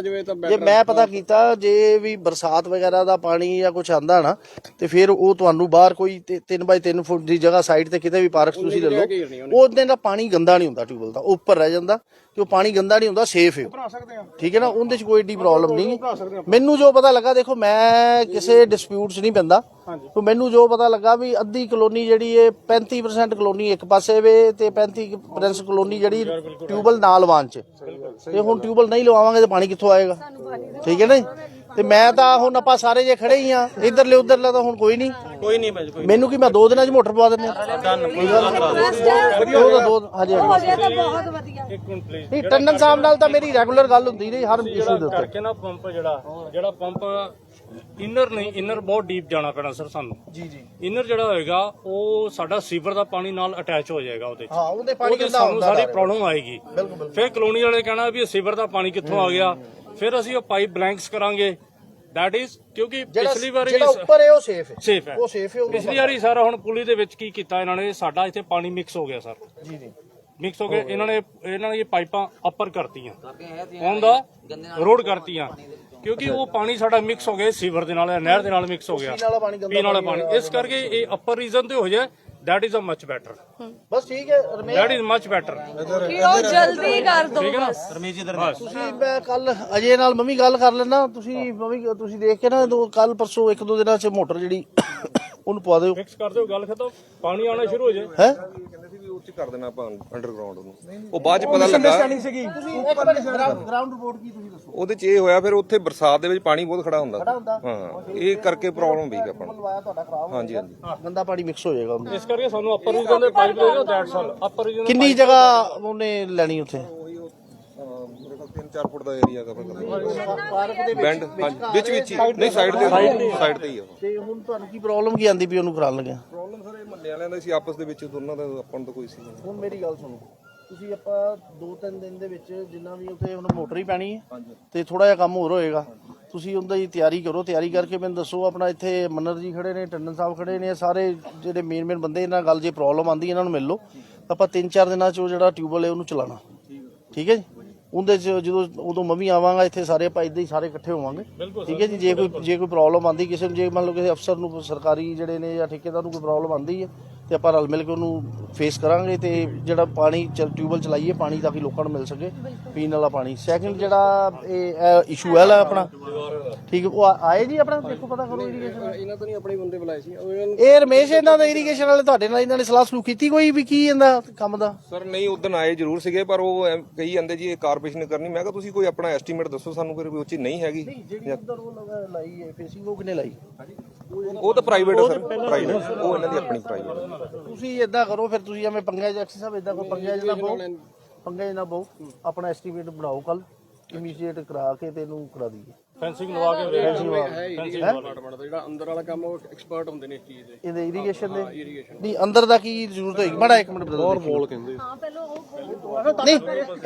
ਜੇ ਮੈਂ ਪਤਾ ਕੀਤਾ ਜੇ ਵੀ ਬਰਸਾਤ ਵਗੈਰਾ ਦਾ ਪਾਣੀ ਜਾਂ ਕੁਝ ਆਂਦਾ ਨਾ ਤੇ ਫਿਰ ਉਹ ਤੁਹਾਨੂੰ ਬਾਹਰ ਕੋਈ 3 ਬਾਈ 3 ਫੁੱਟ ਦੀ ਜਗ੍ਹਾ ਸਾਈਡ ਤੇ ਕਿਤੇ ਵੀ ਪਾਰਕ ਤੁਸੀਂ ਲੈ ਲਓ ਉਹਦੇ ਨਾਲ ਪਾਣੀ ਗੰਦਾ ਨਹੀਂ ਹੁੰਦਾ ਟਿਊਬਲ ਦਾ ਉੱਪਰ ਰਹਿ ਜਾਂਦਾ। ਕਿ ਉਹ ਪਾਣੀ ਗੰਦਾ ਨਹੀਂ ਹੁੰਦਾ ਸੇਫ ਹੈ ਉਹ। ਠੀਕ ਹੈ ਨਾ? ਉਹਦੇ 'ਚ ਕੋਈ ਏਡੀ ਪ੍ਰੋਬਲਮ ਨਹੀਂ। ਮੈਨੂੰ ਜੋ ਪਤਾ ਲੱਗਾ ਦੇਖੋ ਮੈਂ ਕਿਸੇ ਡਿਸਪਿਊਟ 'ਚ ਨਹੀਂ ਪੈਂਦਾ। ਤੇ ਮੈਨੂੰ ਜੋ ਪਤਾ ਲੱਗਾ ਵੀ ਅੱਧੀ ਕਲੋਨੀ ਜਿਹੜੀ ਹੈ 35% ਕਲੋਨੀ ਇੱਕ ਪਾਸੇ ਵੇ ਤੇ 35% ਕਲੋਨੀ ਜਿਹੜੀ ਟਿਊਬਲ ਨਾਲ ਲਵਾਉਣ 'ਚ ਤੇ ਹੁਣ ਟਿਊਬਲ ਨਹੀਂ ਲਵਾਵਾਂਗੇ ਤੇ ਪਾਣੀ ਕਿੱਥੋਂ ਆਏਗਾ? ਠੀਕ ਹੈ ਨਾ ਜੀ? ਤੇ ਮੈਂ ਤਾਂ ਹੁਣ ਆਪਾਂ ਸਾਰੇ ਜੇ ਖੜੇ ਹੀ ਆ ਇਧਰਲੇ ਉਧਰਲੇ ਤਾਂ ਹੁਣ ਕੋਈ ਨਹੀਂ। ਕੋਈ ਨਹੀਂ ਭਾਈ ਮੈਨੂੰ ਕੀ ਮੈਂ ਦੋ ਦਿਨਾਂ 'ਚ ਮੋਟਰ ਪਵਾ ਦਿੰਦੇ ਉਹ ਤਾਂ ਦੋ ਹਾਂਜੀ ਹੋ ਹਾਂਜੀ ਜੇ ਤਾਂ ਬਹੁਤ ਵਧੀਆ। ਇੱਕ ਮਿੰਟ ਪਲੀਜ਼ ਨਹੀਂ ਟੰਡਨ ਸਾਹਿਬ ਨਾਲ ਤਾਂ ਮੇਰੀ ਰੈਗੂਲਰ ਗੱਲ ਹੁੰਦੀ ਰਹੀ ਹਰ ਇਸ਼ੂ ਦੇ ਉੱਤੇ। ਕਰਕੇ ਨਾ ਪੰਪ ਜਿਹੜਾ ਜਿਹੜਾ ਪੰਪ ਇਨਰ ਨਹੀਂ ਇਨਰ ਬਹੁਤ ਡੀਪ ਜਾਣਾ ਪੈਣਾ ਸਰ ਸਾਨੂੰ। ਜੀ ਜੀ। ਇਨਰ ਜਿਹੜਾ ਹੋਏਗਾ ਉਹ ਸਾਡਾ ਸੀਵਰ ਦਾ ਪਾਣੀ ਨਾਲ ਅਟੈਚ ਹੋ ਜਾਏਗਾ ਉਹਦੇ 'ਚ। ਹਾਂ ਉਹਦੇ ਪਾਣੀ ਉਹਦੇ ਕਿੰਨਾ ਸਾਨੂੰ ਹੁੰਦਾ ਸਾਰੀ ਪ੍ਰੋਬਲਮ ਆਏਗੀ। ਫਿਰ ਕਲੋਨੀ ਵਾਲੇ ਕਹਿਣਾ ਵੀ ਇਹ ਸੀਵਰ ਦਾ ਪਾਣੀ ਕਿੱਥੋਂ ਆ ਗਿਆ? ਫਿਰ ਅਸੀਂ ਉਹ ਪਾਈਪ ਬਲੈਂਕਸ ਕਰਾਂਗੇ। ਦੈਟ ਇਜ਼ ਕਿਉਂਕਿ ਪਿਛਲੀ ਵਾਰੀ ਜਿਹੜਾ ਉੱਪਰ ਹੈ ਉਹ ਸੇਫ ਹੈ। ਸੇਫ ਹੈ। ਉਹ safe ਹੈ, ਪਿਛਲੀ ਵਾਰੀ ਸਰ ਹੁਣ ਪੁਲੀ ਦੇ ਵਿੱਚ ਕੀ ਕੀਤਾ ਇਹਨਾਂ ਨੇ? ਸਾਡਾ ਇੱਥੇ ਪਾਣੀ ਮਿਕਸ ਹੋ ਗਿਆ ਸਰ। ਜੀ ਜੀ। ਮਿਕਸ ਹੋ ਗਿਆ। ਇਹਨਾਂ ਨੇ ਇਹਨਾਂ ਨੇ ਇਹ ਪਾਈਪਾਂ ਅਪਰ ਕਰਤੀਆਂ। ਔਨ ਦਾ ਰੋਡ ਕਰਤੀਆਂ। ਕਿਉਂਕਿ ਉਹ ਪਾਣੀ ਸਾਡਾ ਮਿਕਸ ਹੋ ਗਿਆ ਸੀਵਰ ਦੇ ਨਾਲ ਨਹਿਰ ਦੇ ਨਾਲ ਮਿਕਸ ਹੋ ਗਿਆ। ਪੀਣ ਵਾਲਾ ਪਾਣੀ ਗੰਦਾ ਪੀਣ ਵਾਲਾ ਪਾਣੀ ਇਸ ਕਰਕੇ ਇਹ ਅਪਰ ਰੀਜ਼ਨ ਤੇ ਹੋ ਜਾਏ that is a much better ਬਸ ਠੀਕ ਹੈ Ramesh. That is much better ਕਿ ਉਹ ਜਲਦੀ ਕਰ ਦੋ ਬਸ। ਤੁਸੀਂ ਮੈਂ ਕੱਲ ਅਜੇ ਨਾਲ ਮੰਮੀ ਗੱਲ ਕਰ ਲੈਣਾ ਤੁਸੀਂ ਮੰਮੀ ਤੁਸੀਂ ਦੇਖ ਕੇ ਨਾ ਦੋ ਕੱਲ ਪਰਸੋਂ ਇੱਕ ਦੋ ਦਿਨਾਂ ਚ ਮੋਟਰ ਜਿਹੜੀ ਉਹਨੂੰ ਪਵਾ ਦਿਓ। ਫਿਕਸ ਕਰ ਦਿਓ ਗੱਲ ਖਤਮ। ਪਾਣੀ ਆਉਣਾ ਸ਼ੁਰੂ ਹੋ ਜਾਏ। ਹੈ? ਉੱਚ ਕਰ ਦੇਣਾ ਆਪਾਂ ਅੰਡਰਗਰਾਉਂਡ ਨੂੰ। ਉਹ ਬਾਅਦ ਚ ਪਤਾ ਲੱਗਾ ਅੰਡਰਸਟੈਂਡਿੰਗ ਸੀਗੀ। ਤੁਸੀਂ ਇੱਕ ਮਿੰਟ ਗਰਾਊਂਡ ਰਿਪੋਰਟ ਕੀ ਤੁਸੀਂ ਦੱਸੋ? ਉਹਦੇ ਚ ਇਹ ਹੋਇਆ ਫਿਰ ਉੱਥੇ ਬਰਸਾਤ ਦੇ ਵਿੱਚ ਪਾਣੀ ਬਹੁਤ ਖੜਾ ਹੁੰਦਾ ਹੁੰਦਾ? ਹਾਂ ਇਹ ਕਰਕੇ ਪ੍ਰੋਬਲਮ ਵੀ ਆਪਾਂ ਨੂੰ। ਲਵਾਇਆ ਤੁਹਾਡਾ ਖਰਾਬ ਹੋ ਹਾਂਜੀ ਹਾਂਜੀ। ਗੰਦਾ ਪਾਣੀ ਮਿਕਸ ਹੋ ਜਾਏਗਾ ਉਹਦੇ। ਇਸ ਕਰਕੇ ਸਾਨੂੰ ਅਪਰ ਰੀਜਨ ਦੇ ਪਾਈਪ ਦੇ ਦਿਓ ਦੈਟਸ ਆਲ ਅਪਰ ਰੀਜਨ ਕਿੰਨੀ ਜਗ੍ਹਾ ਉਹਨੇ ਲੈਣੀ ਉੱਥੇ? ਮੇਰੇ ਕੋਲ 3-4 ਫੁੱਟ ਦਾ ਏਰੀਆ ਕਵਰ ਕਰਦਾ ਬੈਂਡ ਹਾਂਜੀ ਵਿੱਚ ਵਿੱਚ ਹੀ। ਨਹੀਂ ਸਾਈਡ ਤੇ ਸਾਈਡ ਤੇ ਹੀ ਆ। ਤੇ ਹੁਣ ਤੁਹਾਨੂੰ ਕੀ ਪ੍ਰੋਬਲਮ ਕੀ ਆਂਦੀ ਵੀ ਉਹਨੂੰ ਕਰਾਉਣ ਲੱਗਿਆ? ਵਾਲਿਆਂ ਦਾ ਸੀ ਆਪਸ ਦੇ ਵਿੱਚ ਦੋਨਾਂ ਦਾ ਆਪਾਂ ਨੂੰ ਤਾਂ ਕੋਈ ਸੀ ਨਹੀਂ। ਹੁਣ ਮੇਰੀ ਗੱਲ ਸੁਣੋ ਤੁਸੀਂ ਆਪਾਂ 2-3 ਦਿਨ ਦੇ ਵਿੱਚ ਜਿੰਨਾ ਵੀ ਉੱਥੇ ਹੁਣ ਮੋਟਰ ਹੀ ਪੈਣੀ ਹੈ ਤੇ ਥੋੜਾ ਜਿਹਾ ਕੰਮ ਹੋਰ ਹੋਏਗਾ ਤੁਸੀਂ ਉਹਦਾ ਹੀ ਤਿਆਰੀ ਕਰੋ ਤਿਆਰੀ ਕਰਕੇ ਮੈਨੂੰ ਦੱਸੋ ਆਪਣਾ ਇੱਥੇ ਮੰਨਰ ਜੀ ਖੜੇ ਨੇ ਟੰਡਨ ਸਾਹਿਬ ਖੜੇ ਨੇ ਸਾਰੇ ਜਿਹੜੇ ਮੇਨ ਮੇਨ ਬੰਦੇ ਇਹਨਾਂ ਨਾਲ ਗੱਲ ਜੇ ਪ੍ਰੋਬਲਮ ਆਂਦੀ ਇਹਨਾਂ ਨੂੰ ਮਿਲ ਲਓ। ਆਪਾਂ 3-4 ਦਿਨਾਂ ਚ ਉਹ ਜਿਹੜਾ ਟਿਊਬਲ ਹੈ ਉਹਨੂੰ ਚਲਾਣਾ ਠੀਕ ਹੈ ਜੀ? ਉਹਦੇ ਚ ਜਦੋਂ ਉਦੋਂ ਮੈਂ ਵੀ ਆਵਾਂਗਾ ਇੱਥੇ ਸਾਰੇ ਆਪਾਂ ਇਦਾਂ ਹੀ ਸਾਰੇ ਇਕੱਠੇ ਹੋਵਾਂਗੇ। ਠੀਕ ਹੈ ਜੀ? ਜੇ ਕੋਈ ਜੇ ਕੋਈ ਪ੍ਰੋਬਲਮ ਆਂਦੀ ਕਿਸੇ ਨੂੰ ਜੇ ਮੰਨ ਲਓ ਕਿਸੇ ਅਫਸਰ ਨੂੰ ਸਰਕਾਰੀ ਜਿਹੜੇ ਨੇ ਜਾਂ ਠੇਕੇਦਾਰ ਨੂੰ ਕੋਈ ਪ੍ਰੋਬਲਮ ਆਂਦੀ ਹੈ ਤੇ ਆਪਾਂ ਰਲ ਮਿਲ ਕੇ ਉਹਨੂੰ ਫੇਸ ਕਰਾਂਗੇ ਤੇ ਜਿਹੜਾ ਪਾਣੀ ਟਿਊਬਲ ਚਲਾਈਏ ਪਾਣੀ ਤਾਂ ਕਿ ਲੋਕਾਂ ਨੂੰ ਮਿਲ ਸਕੇ ਪੀਣ ਵਾਲਾ ਪਾਣੀ। ਸੈਕਿੰਡ ਜਿਹੜਾ ਇਹ ਇਸ਼ੂ ਹੈ ਲਾ ਆਪਣਾ। ਠੀਕ ਉਹ ਆਏ ਜੀ ਆਪਣਾ? ਦੇਖੋ ਪਤਾ ਕਰੋ ਇਰੀਗੇਸ਼ਨ ਇਹਨਾਂ ਤੋਂ ਨਹੀਂ ਆਪਣੇ ਬੰਦੇ ਬੁਲਾਏ ਸੀ। ਇਹ ਰਮੇਸ਼ ਇਹਨਾਂ ਦਾ ਇਰੀਗੇਸ਼ਨ ਵਾਲੇ ਤੁਹਾਡੇ ਨਾਲ ਇਹਨਾਂ ਨੇ ਸਲਾਹ ਸਲੂਹ ਕੀਤੀ ਕੋਈ ਵੀ ਕੀ ਇਹਦਾ ਕੰਮ ਦਾ? ਸਰ ਨਹੀਂ ਉਦੋਂ ਆਏ ਜ਼ਰੂਰ ਸੀਗੇ ਪਰ ਉਹ ਕਹੀ ਜਾਂਦੇ ਜੀ ਇਹ ਕਾਰਪੋਰੇਸ਼ਨ ਕਰਨੀ। ਮੈਂ ਕਿਹਾ ਤੁਸੀਂ ਕੋਈ ਆਪਣਾ ਐਸਟੀਮੇਟ ਦੱਸੋ ਸਾਨੂੰ ਫਿਰ ਵੀ ਉੱਚੀ ਨਹੀਂ ਹੈਗੀ। ਜਿਹੜੀ ਉਧਰ ਉਹ ਲਾਈ ਹੈ ਫੇਸਿੰਗ ਉਹ ਕਿਨੇ ਲਾਈ? ਉਹ ਤਾਂ ਪ੍ਰਾਈਵੇਟ ਹੈ ਸਰ ਪ੍ਰਾਈਵੇਟ ਉਹ ਇਹਨਾਂ ਦੀ ਆਪਣੀ ਪ੍ਰਾਈਵੇਟ ਤੁਸੀਂ ਇਦਾਂ ਕਰੋ ਫਿਰ ਤੁਸੀਂ ਐਵੇਂ ਪੰਗਿਆ ਚ ਐਕਸੀ ਸਾਹਿਬ ਇਦਾਂ ਕੋਈ ਪੰਗਿਆ ਚ ਨਾ ਪਾਓ। ਪੰਗਿਆ ਚ ਨਾ ਪਾਓ। ਆਪਣਾ ਐਸਟੀਮੇਟ ਬਣਾਓ ਕੱਲ ਇਮੀਡੀਏਟ ਕਰਾ ਕੇ ਤੇ ਇਹਨੂੰ ਕਰਾ ਦਈਏ। ਫੈਂਸਿੰਗ ਲਵਾ ਕੇ ਵੇਖ ਹੈ ਡਿਪਾਰਟਮੈਂਟ ਦਾ ਜਿਹੜਾ ਅੰਦਰ ਵਾਲਾ ਕੰਮ ਉਹ ਐਕਸਪਰਟ ਹੁੰਦੇ ਨੇ ਇਸ ਚੀਜ਼ ਦੇ। ਇਹਦੇ ਇਰੀਗੇਸ਼ਨ ਦੇ? ਨਹੀਂ ਅੰਦਰ ਦਾ ਕੀ ਜ਼ਰੂਰਤ ਹੋਏਗੀ? ਬੜਾ ਇੱਕ ਮਿੰਟ ਬਦਲ ਬੋਲ ਕਹਿੰਦੇ ਨਹੀਂ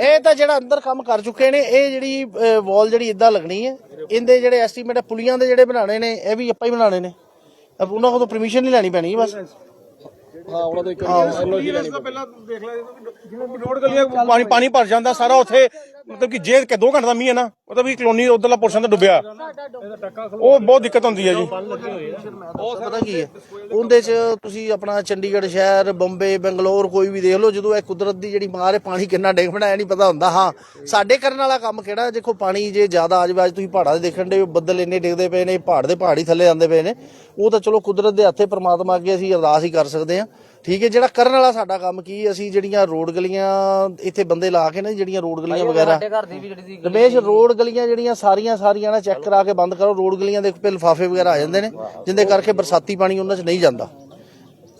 ਇਹ ਤਾਂ ਜਿਹੜਾ ਅੰਦਰ ਕੰਮ ਕਰ ਚੁੱਕੇ ਨੇ ਇਹ ਜਿਹੜੀ ਵਾਲ ਜਿਹੜੀ ਇਦਾਂ ਲੱਗਣੀ ਹੈ ਇਹਦੇ ਜਿਹੜੇ ਐਸਟੀਮੇਟ ਹੈ ਪੁਲੀਆਂ ਦੇ ਜਿਹੜੇ ਬਣਾਣੇ ਨੇ ਇਹ ਵੀ ਆਪਾਂ ਹੀ ਬਣਾਣੇ ਨੇ। ਉਹਨਾਂ ਕੋਲੋਂ ਪਰਮਿਸ਼ਨ ਨਹੀਂ ਲੈਣੀ ਪੈਣੀ ਬਸ। ਹਾਂ ਉਹਨਾਂ ਤੋਂ ਇੱਕ ਪਹਿਲਾਂ ਦੇਖ ਲੈ ਜਿਵੇਂ ਗਲੀਆਂ ਪਾਣੀ ਪਾਣੀ ਭਰ ਜਾਂਦਾ ਸਾਰਾ ਉੱਥੇ ਮਤਲਬ ਕਿ ਜੇ ਕਿ 2 ਘੰਟੇ ਦਾ ਮੀਂਹ ਹੈ ਨਾ। ਮਤਲਬ ਕਿ ਕਲੋਨੀ ਉਧਰਲਾ ਪੋਰਸ਼ਨ ਤਾਂ ਡੁੱਬਿਆ। ਉਹ ਬਹੁਤ ਦਿੱਕਤ ਹੁੰਦੀ ਹੈ ਜੀ। ਉਹ ਪਤਾ ਕੀ ਹੈ? ਉਹਦੇ ਚ ਤੁਸੀਂ ਆਪਣਾ ਚੰਡੀਗੜ੍ਹ ਸ਼ਹਿਰ ਬੰਬੇ ਬੰਗਲੌਰ ਕੋਈ ਵੀ ਦੇਖ ਲਓ ਜਦੋਂ ਇਹ ਕੁਦਰਤ ਦੀ ਜਿਹੜੀ ਮਾਰ ਹੈ ਪਾਣੀ ਕਿੰਨਾ ਡਿੱਗ ਪੈਣਾ ਇਹ ਨਹੀਂ ਪਤਾ ਹੁੰਦਾ। ਹਾਂ ਸਾਡੇ ਕਰਨ ਵਾਲਾ ਕੰਮ ਕਿਹੜਾ? ਹੈ? ਦੇਖੋ ਪਾਣੀ ਜੇ ਜ਼ਿਆਦਾ ਆ ਜਾਵੇ ਅੱਜ ਤੁਸੀਂ ਪਹਾੜਾਂ ਦੇ ਦੇਖਣ ਦੇ ਬੱਦਲ ਇੰਨੇ ਡਿੱਗਦੇ ਪਏ ਨੇ ਪਹਾੜ ਦੇ ਪਹਾੜ ਹੀ ਥੱਲੇ ਆਉਂਦੇ ਪਏ ਨੇ। ਉਹ ਤਾਂ ਚਲੋ ਕੁਦਰਤ ਦੇ ਹੱਥੇ ਪ੍ਰਮਾਤਮਾ ਅੱਗੇ ਅਸੀਂ ਅਰਦਾਸ ਹੀ ਕਰ ਸਕਦੇ ਹਾਂ। ਠੀਕ ਹੈ ਜਿਹੜਾ ਕਰਨ ਵਾਲਾ ਸਾਡਾ ਕੰਮ ਕੀ ਹੈ? ਅਸੀਂ ਜਿਹੜੀਆਂ ਰੋਡ ਗਲੀਆਂ ਇੱਥੇ ਬੰਦੇ ਲਾ ਕੇ ਨਾ ਜਿਹੜੀਆਂ ਰੋਡ ਗਲੀਆਂ ਵਗੈਰਾ। ਸਾਡੇ ਘਰ ਦੀ ਵੀ ਜਿਹੜੀ ਸੀ ਰਮੇਸ਼ ਰੋਡ ਗਲੀਆਂ ਜਿਹੜੀਆਂ ਸਾਰੀਆਂ ਸਾਰੀਆਂ ਨਾ ਚੈੱਕ ਕਰਾ ਕੇ ਬੰਦ ਕਰੋ। ਰੋਡ ਗਲੀਆਂ ਦੇ ਉੱਤੇ ਲਿਫਾਫੇ ਵਗੈਰਾ ਆ ਜਾਂਦੇ ਨੇ ਜਿੰਦੇ ਕਰਕੇ ਬਰਸਾਤੀ ਪਾਣੀ ਉਹਨਾਂ 'ਚ ਨਹੀਂ ਜਾਂਦਾ।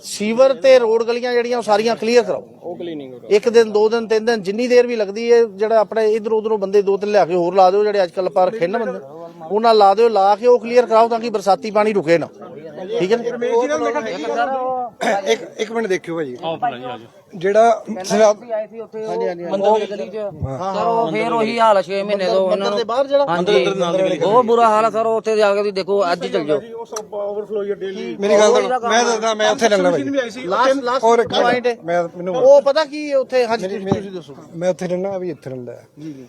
ਸੀਵਰ ਤੇ ਰੋਡ ਗਲੀਆਂ ਜਿਹੜੀਆਂ ਉਹ ਸਾਰੀਆਂ ਕਲੀਅਰ ਕਰਾਓ। ਉਹ ਕਲੀਨਿੰਗ ਇੱਕ ਦਿਨ ਦੋ ਦਿਨ ਤਿੰਨ ਦਿਨ ਜਿੰਨੀ ਦੇਰ ਵੀ ਲੱਗਦੀ ਹੈ ਜਿਹੜਾ ਆਪਣੇ ਇਧਰ ਉਧਰੋਂ ਬੰਦੇ ਦੋ ਤਿੰਨ ਲਿਆ ਕੇ ਹੋਰ ਲਾ ਦਿਓ ਜਿਹੜੇ ਅੱਜ ਕੱਲ ਆਪਾਂ ਰੱਖੇ ਨਾ ਬੰਦੇ। ਉਹਨਾਂ ਲਾ ਦਿਓ ਲਾ ਕੇ ਉਹ ਕਲੀਅਰ ਕਰਾਓ ਤਾਂ ਕਿ ਬਰਸਾਤੀ ਪਾਣੀ ਰੁਕੇ ਨਾ। ਠੀਕ ਹੈ ਨਾ? ਇੱਕ ਇੱਕ ਮਿੰਟ ਦੇਖਿਓ ਭਾਜੀ। ਜਿਹੜਾ ਸਲਾਬ ਆਏ ਸੀ ਉੱਥੇ ਮੰਦਰ ਦੀ ਗਲੀ 'ਚ ਸਰ ਉਹ ਫੇਰ ਉਹੀ ਹਾਲ 6 ਮਹੀਨੇ ਤੋਂ ਉਹਨਾਂ ਦੇ ਨੂੰ ਬਾਹਰ ਜਿਹੜਾ ਹਾਂਜੀ ਬਹੁਤ ਬੁਰਾ ਹਾਲ ਹੈ ਸਰ ਉੱਥੇ ਜਾ ਕੇ ਤੁਸੀਂ ਦੇਖੋ ਅੱਜ ਹੀ ਚੱਲ ਜਾਓ। ਓਵਰਫਲੋ ਹੀ ਡੇਲੀ ਮੇਰੀ ਗੱਲ ਸੁਣੋ ਮੈਂ ਦੱਸਦਾ ਮੈਂ ਉੱਥੇ ਰਹਿਣਾ ਭਾਜੀ ਲਾਸਟ ਲਾਸਟ ਹੋਰ ਇੱਕ ਪੁਆਇੰਟ ਹੈ ਮੈਂ ਮੈਨੂੰ ਉਹ ਪਤਾ ਕੀ ਹੈ ਉੱਥੇ? ਹਾਂਜੀ ਤੁਸੀਂ ਤੁਸੀਂ ਦੱਸੋ। ਮੈਂ ਉੱਥੇ ਰਹਿਣਾ ਵੀ ਇੱਥੇ ਰਹਿੰਦਾ। ਜੀ ਜੀ।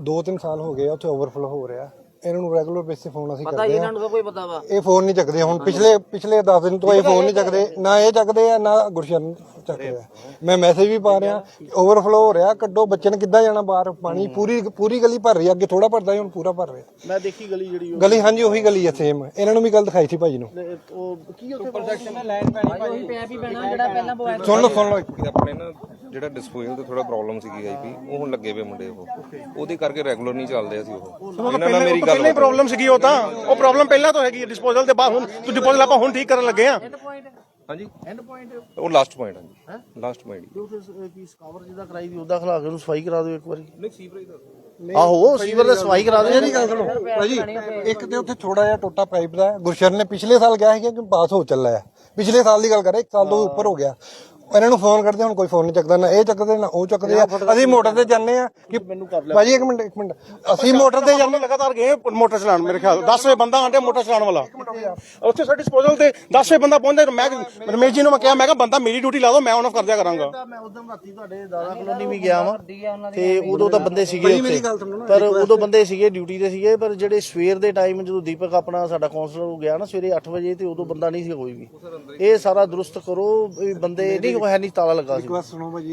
ਦੋ ਤਿੰਨ ਸਾਲ ਹੋ ਗਏ ਆ ਉੱਥੇ ਓਵਰਫਲੋ ਹੋ ਰਿਹਾ। ਇਹਨਾਂ ਨੂੰ ਰੈਗੂਲਰ ਬੇਸ ਤੇ ਫੋਨ ਅਸੀਂ ਪਤਾ ਕਰਦੇ ਇਹਨਾਂ ਨੂੰ ਤਾਂ ਕੋਈ ਪਤਾ ਵਾ? ਇਹ ਫੋਨ ਨਹੀਂ ਚੱਕਦੇ ਹੁਣ ਪਿਛਲੇ ਪਿਛਲੇ 10 ਦਿਨ ਤੋਂ ਇਹ ਫੋਨ ਨਹੀਂ ਚੱਕਦੇ ਨਾ ਇਹ ਚੱਕਦੇ ਆ ਨਾ ਗੁਰਸ਼ਨ ਚੱਕ ਰਿਹਾ ਮੈਂ ਮੈਸੇਜ ਵੀ ਪਾ ਰਿਹਾ ਓਵਰਫਲੋ ਹੋ। ਰਿਹਾ ਕੱਢੋ ਬੱਚੇ ਨੇ ਕਿੱਦਾਂ ਜਾਣਾ ਬਾਹਰ ਪਾਣੀ ਪੂਰੀ ਪੂਰੀ ਗਲੀ ਭਰ ਰਹੀ ਅੱਗੇ ਥੋੜਾ ਭਰਦਾ ਸੀ ਹੁਣ ਪੂਰਾ ਭਰ ਰਿਹਾ। ਮੈਂ ਦੇਖੀ ਗਲੀ ਜਿਹੜੀ ਉਹ। ਗਲੀ ਹਾਂਜੀ ਉਹੀ ਗਲੀ ਹੈ ਸੇਮ ਇਹਨਾਂ ਨੂੰ ਵੀ ਗੱਲ ਦਿਖਾਈ ਸੀ ਭਾਜੀ ਨੂੰ। ਉਹ ਕੀ ਉੱਥੇ ਉਹੀ ਪੈਪ ਹੀ ਪੈਣਾ ਜਿਹੜਾ ਪਹਿਲਾਂ ਪਵਾਇਆ ਸੁਣ ਲਓ ਸੁਣ ਲਓ ਆਪਣੇ ਨਾ ਜਿਹੜਾ ਡਿਸਪੋਜ਼ਲ ਤੇ ਥੋੜਾ ਪ੍ਰੋਬਲਮ ਸੀਗੀ ਆਈਪੀ ਉਹ ਹੁਣ ਲੱਗੇ ਪਏ ਮੁੰਡੇ ਉਹ। ਉਹਦੇ ਕਰਕੇ ਰੈਗੂਲਰ ਨਹੀਂ ਚੱਲਦੇ ਅਸੀਂ ਉਹ। ਇਹਨਾਂ ਨਾਲ ਮੇਰੀ ਗੱਲ ਪਹਿਲਾਂ ਪ੍ਰੋਬਲਮ ਸੀਗੀ ਉਹ ਤਾਂ। ਉਹ ਪ੍ਰੋਬਲਮ ਪਹਿਲਾਂ ਤੋਂ ਹੈਗੀ ਡਿਸਪੋਜ਼ਲ ਦੇ ਬਾਅਦ ਹੁਣ ਤੂੰ ਡਿਸਪੋਜ਼ਲ ਆਪਾਂ ਹੁਣ ਠੀਕ ਕਰਨ ਲੱਗੇ ਆ ਹਾਂਜੀ? ਉਹ ਲਾਸਟ ਪੁਆਇੰਟ ਹਾਂਜੀ। ਲਾਸਟ ਪੁਆਇੰਟ ਜੋ ਕੀ ਸਕਾਵਰ ਜਿਹਦਾ ਕਰਾਈ ਦੀ ਉਹਦਾ ਖਲਾ ਕੇ ਉਹਨੂੰ ਸਫ਼ਾਈ ਕਰਾ ਦਿਓ ਇੱਕ ਵਾਰੀ। ਨਹੀਂ ਸੀਵਰੇਜ ਦਾ ਆਹੋ ਸੀਵਰ ਦੇ ਸਫ਼ਾਈ ਕਰਾ ਦਿਓ। ਗੱਲ ਸੁਣੋ ਭਾਜੀ ਇੱਕ ਤੇ ਉੱਥੇ ਥੋੜਾ ਜਿਹਾ ਟੋਟਾ ਪਾਈਪ ਦਾ। ਗੁਰਸ਼ਰਨ ਨੇ ਪਿਛਲੇ ਸਾਲ ਗਿਆ ਸੀ ਕਿ ਪਾਸ ਹੋ ਚੱਲਾ ਹੈ। ਪਿਛਲੇ ਸਾਲ ਦੀ ਗੱਲ ਕਰ ਰਿਹਾ ਇੱਕ ਸਾਲ ਤੋਂ ਉੱਪਰ ਹੋ ਗਿਆ। ਇਹਨਾਂ ਨੂੰ ਫੋਨ ਕਰਦੇ ਹੁਣ ਕੋਈ ਫੋਨ ਨਹੀਂ ਚੱਕਦਾ ਨਾ ਇਹ ਚੱਕਦੇ ਨਾ ਉਹ ਚੱਕਦੇ ਆ। ਅਸੀਂ ਮੋਟਰ ਤੇ ਜਾਂਦੇ ਆ ਕਿ ਭਾਜੀ ਇੱਕ ਮਿੰਟ ਇੱਕ ਮਿੰਟ। ਅਸੀਂ ਮੋਟਰ ਤੇ ਜਾਂਦੇ ਲਗਾਤਾਰ ਗਏ ਮੋਟਰ ਚਲਾਉਣ ਮੇਰੇ ਖਿਆਲ 10 ਵੇ ਬੰਦਾ ਆਂਦੇ ਮੋਟਰ ਚਲਾਉਣ ਵਾਲਾ। ਉੱਥੇ ਸਾਡੇ ਡਿਸਪੋਜ਼ਲ ਤੇ 10 ਵੇ ਬੰਦਾ ਪਹੁੰਚਦਾ ਮੈਂ ਰਮੇਸ਼ ਜੀ ਨੂੰ ਮੈਂ ਕਿਹਾ ਮੈਂ ਕਿਹਾ ਬੰਦਾ ਮੇਰੀ ਡਿਊਟੀ ਲਾ ਦਿਓ ਮੈਂ ਆਨ ਆਫ ਕਰ ਦਿਆ ਕਰਾਂਗਾ। ਮੈਂ ਉਦੋਂ ਰਾਤੀ ਤੁਹਾਡੇ ਦਾਦਾ ਕਲੋਨੀ ਵੀ ਗਿਆ ਵਾਂ। ਤੇ ਉਦੋਂ ਤਾਂ ਬੰਦੇ ਸੀਗੇ ਉੱਥੇ। ਪਰ ਉਦੋਂ ਬੰਦੇ ਸੀਗੇ ਡਿਊਟੀ ਤੇ ਸੀਗੇ ਪਰ ਜਿਹੜੇ ਸਵੇਰ ਦੇ ਟਾਈਮ ਜਦੋਂ ਦੀਪਕ ਆਪਣਾ ਸਾਡਾ ਕਾਉਂਸਲਰ ਗਿਆ ਨਾ ਸਵੇਰੇ 8 ਵਜੇ ਤੇ ਉਦੋਂ ਬੰਦਾ ਨਹੀਂ ਸੀ ਕੋਈ ਵੀ। ਇਹ ਸਾਰਾ ਦਰੁਸਤ ਕਰੋ ਬੰਦੇ ਨਹੀਂ ਉਹ ਹੈ ਨਹੀਂ ਤਾਲਾ ਲੱਗਾ ਸੀ।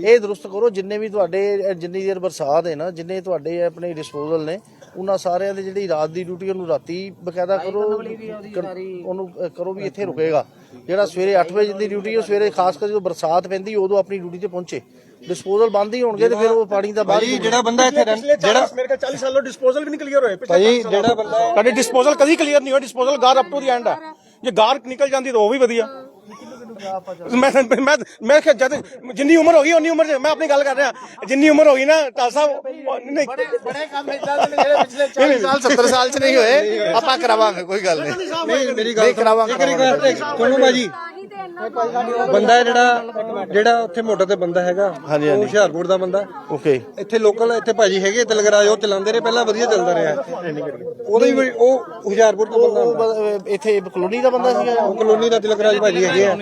ਇਹ ਦਰੁਸਤ ਕਰੋ ਜਿੰਨੇ ਵੀ ਤੁਹਾਡੇ ਜਿੰਨੀ ਦੇਰ ਬਰਸਾਤ ਹੈ ਨਾ ਜਿੰਨੇ ਤੁਹਾਡੇ ਆਪਣੇ ਡਿਸਪੋਜ਼ਲ ਨੇ ਉਹਨਾਂ ਸਾਰਿਆਂ ਦੇ ਜਿਹੜੀ ਰਾਤ ਦੀ ਡਿਊਟੀ ਉਹਨੂੰ ਰਾਤੀ ਬਕਾਇਦਾ ਕਰੋ ਉਹਨੂੰ ਕਰੋ ਵੀ ਇੱਥੇ ਰੁਕੇਗਾ। ਜਿਹੜਾ ਸਵੇਰੇ 8 ਵਜੇ ਦੀ ਡਿਊਟੀ ਉਹ ਸਵੇਰੇ ਖਾਸ ਕਰ ਜਦੋਂ ਬਰਸਾਤ ਪੈਂਦੀ ਉਦੋਂ ਆਪਣੀ ਡਿਊਟੀ ਤੇ ਪਹੁੰਚੇ। ਡਿਸਪੋਜ਼ਲ ਬੰਦ ਹੀ ਹੋਣਗੇ ਤੇ ਫਿਰ ਉਹ ਪਾਣੀ ਦਾ ਬਾਹਰ ਭਾਜੀ ਜਿਹੜਾ ਬੰਦਾ ਇੱਥੇ ਰਹਿੰਦਾ ਜਿਹੜਾ ਮੇਰੇ ਕੋਲ 40 ਸਾਲੋਂ ਡਿਸਪੋਜ਼ਲ ਵੀ ਨਹੀਂ ਕਲੀਅਰ ਹੋਏ ਭਾਜੀ ਜਿਹੜਾ ਬੰਦਾ ਸਾਡੇ ਡਿਸਪੋਜ਼ਲ ਕਦੀ ਕਲੀਅਰ ਨਹੀਂ ਹੋਇਆ ਡਿਸਪੋਜ਼ਲ ਗਾਰ ਅਪ ਟੂ ਦੀ ਐਂਡ ਹੈ। ਜੇ ਗਾਰ ਨਿਕਲ ਜਾਂਦੀ ਤਾਂ ਉਹ ਵੀ ਵਧੀਆ। ਮੈਂ ਮੈਂ ਮੈਂ ਕਿਹਾ ਜਦ ਜਿੰਨੀ ਉਮਰ ਹੋ ਗਈ ਉਨੀ ਉਮਰ 'ਚ ਮੈਂ ਆਪਣੀ ਗੱਲ ਕਰ ਰਿਹਾ। ਜਿੰਨੀ ਉਮਰ ਹੋ ਗਈ ਨਾ ਟਾਲ ਸਾਹਿਬ ਉਹ ਨਹੀਂ ਬੜੇ ਕੰਮ ਇਦਾਂ ਦੇ ਨੇ ਜਿਹੜੇ ਪਿਛਲੇ 40 ਸਾਲ 70 ਸਾਲ ਚ ਨਹੀਂ ਹੋਏ। ਆਪਾਂ ਕਰਾਵਾਂਗੇ ਕੋਈ ਗੱਲ ਨਹੀਂ। ਨਹੀਂ ਮੇਰੀ ਗੱਲ ਨਹੀਂ ਕਰਾਵਾਂਗੇ ਇੱਕ ਰਿਕਵੈਸਟ ਸੁਣੋ ਭਾਜੀ। ਬੰਦਾ ਹੈ ਜਿਹੜਾ ਜਿਹੜਾ ਉੱਥੇ ਮੋਟਰ ਤੇ ਬੰਦਾ ਹੈਗਾ। ਹਾਂਜੀ, ਉਹ ਹਾਂਜੀ। ਹੁਸ਼ਿਆਰਪੁਰ ਦਾ ਬੰਦਾ। ਓਕੇ ਇੱਥੇ ਲੋਕਲ ਇੱਥੇ ਭਾਜੀ ਹੈਗੇ ਤਿਲਗਰਾਜ ਉਹ ਚਲਾਉਂਦੇ ਰਹੇ ਪਹਿਲਾਂ ਵਧੀਆ ਚੱਲਦਾ ਰਿਹਾ। ਉਹਦਾ ਬੜੀ- ਉਹ ਹੁਸ਼ਿਆਰਪੁਰ ਤੋਂ ਬੰਦਾ ਉਹ ਇੱਥੇ ਕਲੋਨੀ ਦਾ ਬੰਦਾ ਸੀਗਾ ਉਹ ਕਲੋਨੀ ਦਾ ਤਿਲਗਰਾਜ ਭਾਜੀ ਹੈਗੇ ਆ।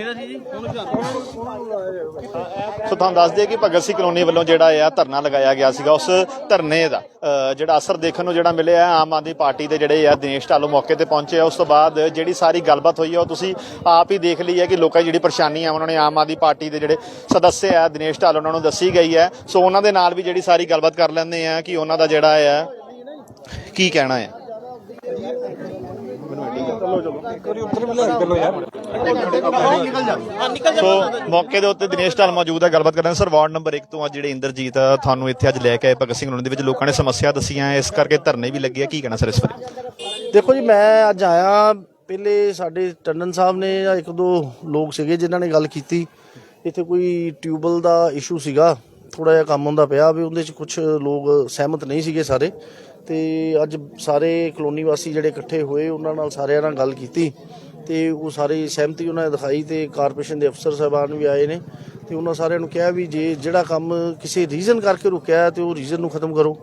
ਸੋ ਤੁਹਾਨੂੰ ਦੱਸ ਦਈਏ ਕਿ ਭਗਤ ਸਿੰਘ ਕਲੋਨੀ ਵੱਲੋਂ ਜਿਹੜਾ ਆ ਧਰਨਾ ਲਗਾਇਆ ਗਿਆ ਸੀਗਾ ਉਸ ਧਰਨੇ ਦਾ ਅ, ਜਿਹੜਾ ਅਸਰ ਦੇਖਣ ਨੂੰ ਜਿਹੜਾ ਮਿਲਿਆ ਹੈ, ਆਮ ਆਦਮੀ ਪਾਰਟੀ ਦੇ ਜਿਹੜੇ ਆ ਦਿਨੇਸ਼ ਢਾਲੋ ਮੌਕੇ ਤੇ ਪਹੁੰਚੇ ਆ। ਉਸ ਤੋਂ ਬਾਅਦ ਜਿਹੜੀ ਸਾਰੀ ਗੱਲਬਾਤ ਹੋਈ ਹੈ ਉਹ ਤੁਸੀਂ ਆਪ ਹੀ ਦੇਖ ਲਈ ਹੈ ਕਿ ਲੋਕਾਂ ਦੀ ਜਿਹੜੀ ਪਰੇਸ਼ਾਨੀ ਆ, ਉਹਨਾਂ ਨੇ ਆਮ ਆਦਮੀ ਪਾਰਟੀ ਦੇ ਜਿਹੜੇ ਸਦੱਸਿਆ ਆ, ਦਿਨੇਸ਼ ਢਾਲੋ ਉਹਨਾਂ ਨੂੰ ਦੱਸੀ ਗਈ ਹੈ ਸੋ ਉਹਨਾਂ ਦੇ ਨਾਲ ਵੀ ਜਿਹੜੀ ਸਾਰੀ ਗੱਲਬਾਤ ਕਰ ਲੈਂਦੇ ਆ ਕਿ ਉਹਨਾਂ ਦਾ ਜਿਹੜਾ ਆ, ਕੀ ਕਹਿਣਾ ਹੈ ਸੋ ਮੌਕੇ ਦੇ ਉੱਤੇ ਦਿਨੇਸ਼ ਢਾਲ ਮੌਜੂਦ ਹੈ ਗੱਲਬਾਤ ਕਰਨ ਸਰ ਵਾਰਡ ਨੰਬਰ 1 ਤੋਂ ਅੱਜ ਜਿਹੜੇ ਇੰਦਰਜੀਤ ਤੁਹਾਨੂੰ ਇੱਥੇ ਅੱਜ ਲੈ ਕੇ ਆਏ ਭਗਤ ਸਿੰਘ ਨਗਰ ਦੇ ਵਿੱਚ। ਲੋਕਾਂ ਨੇ ਸਮੱਸਿਆ ਦੱਸੀਆਂ, ਇਸ ਕਰਕੇ ਧਰਨੇ ਵੀ ਲੱਗੇ ਆ। ਕੀ ਕਹਿਣਾ ਸਰ ਇਸ ਬਾਰੇ? ਦੇਖੋ ਜੀ, ਮੈਂ ਅੱਜ ਆਇਆ ਪਹਿਲੇ ਸਾਡੇ ਟੰਡਨ ਸਾਹਿਬ ਨੇ ਜਾਂ ਇੱਕ ਦੋ ਲੋਕ ਸੀਗੇ ਜਿਨ੍ਹਾਂ ਨੇ ਗੱਲ ਕੀਤੀ, ਇੱਥੇ ਕੋਈ ਟਿਊਬਲ ਦਾ ਇਸ਼ੂ ਸੀਗਾ ਥੋੜਾ ਜਿਹਾ ਕੰਮ ਹੁੰਦਾ ਪਿਆ ਵੀ ਉਹਦੇ ਚ ਕੁਝ ਲੋਕ ਸਹਿਮਤ ਨਹੀਂ ਸੀਗੇ ਸਾਰੇ ਤੇ ਅੱਜ ਸਾਰੇ ਕਲੋਨੀ ਵਾਸੀ ਜਿਹੜੇ ਇਕੱਠੇ ਹੋਏ, ਉਹਨਾਂ ਨਾਲ ਸਾਰਿਆਂ ਨਾਲ ਗੱਲ ਕੀਤੀ ਤੇ ਉਹ ਸਾਰੇ ਸਹਿਮਤੀ ਉਹਨਾਂ ਨੇ ਦਿਖਾਈ ਤੇ ਕਾਰਪੋਰੇਸ਼ਨ ਦੇ ਅਫਸਰ ਸਾਹਿਬਾਨ ਵੀ ਆਏ ਨੇ ਤੇ ਉਹਨਾਂ ਸਾਰਿਆਂ ਨੂੰ ਕਿਹਾ ਵੀ ਜੇ ਜਿਹੜਾ ਕੰਮ ਕਿਸੇ ਰੀਜ਼ਨ ਕਰਕੇ ਰੁਕਿਆ ਹੈ ਤੇ ਉਹ ਰੀਜ਼ਨ ਨੂੰ ਖਤਮ ਕਰੋ।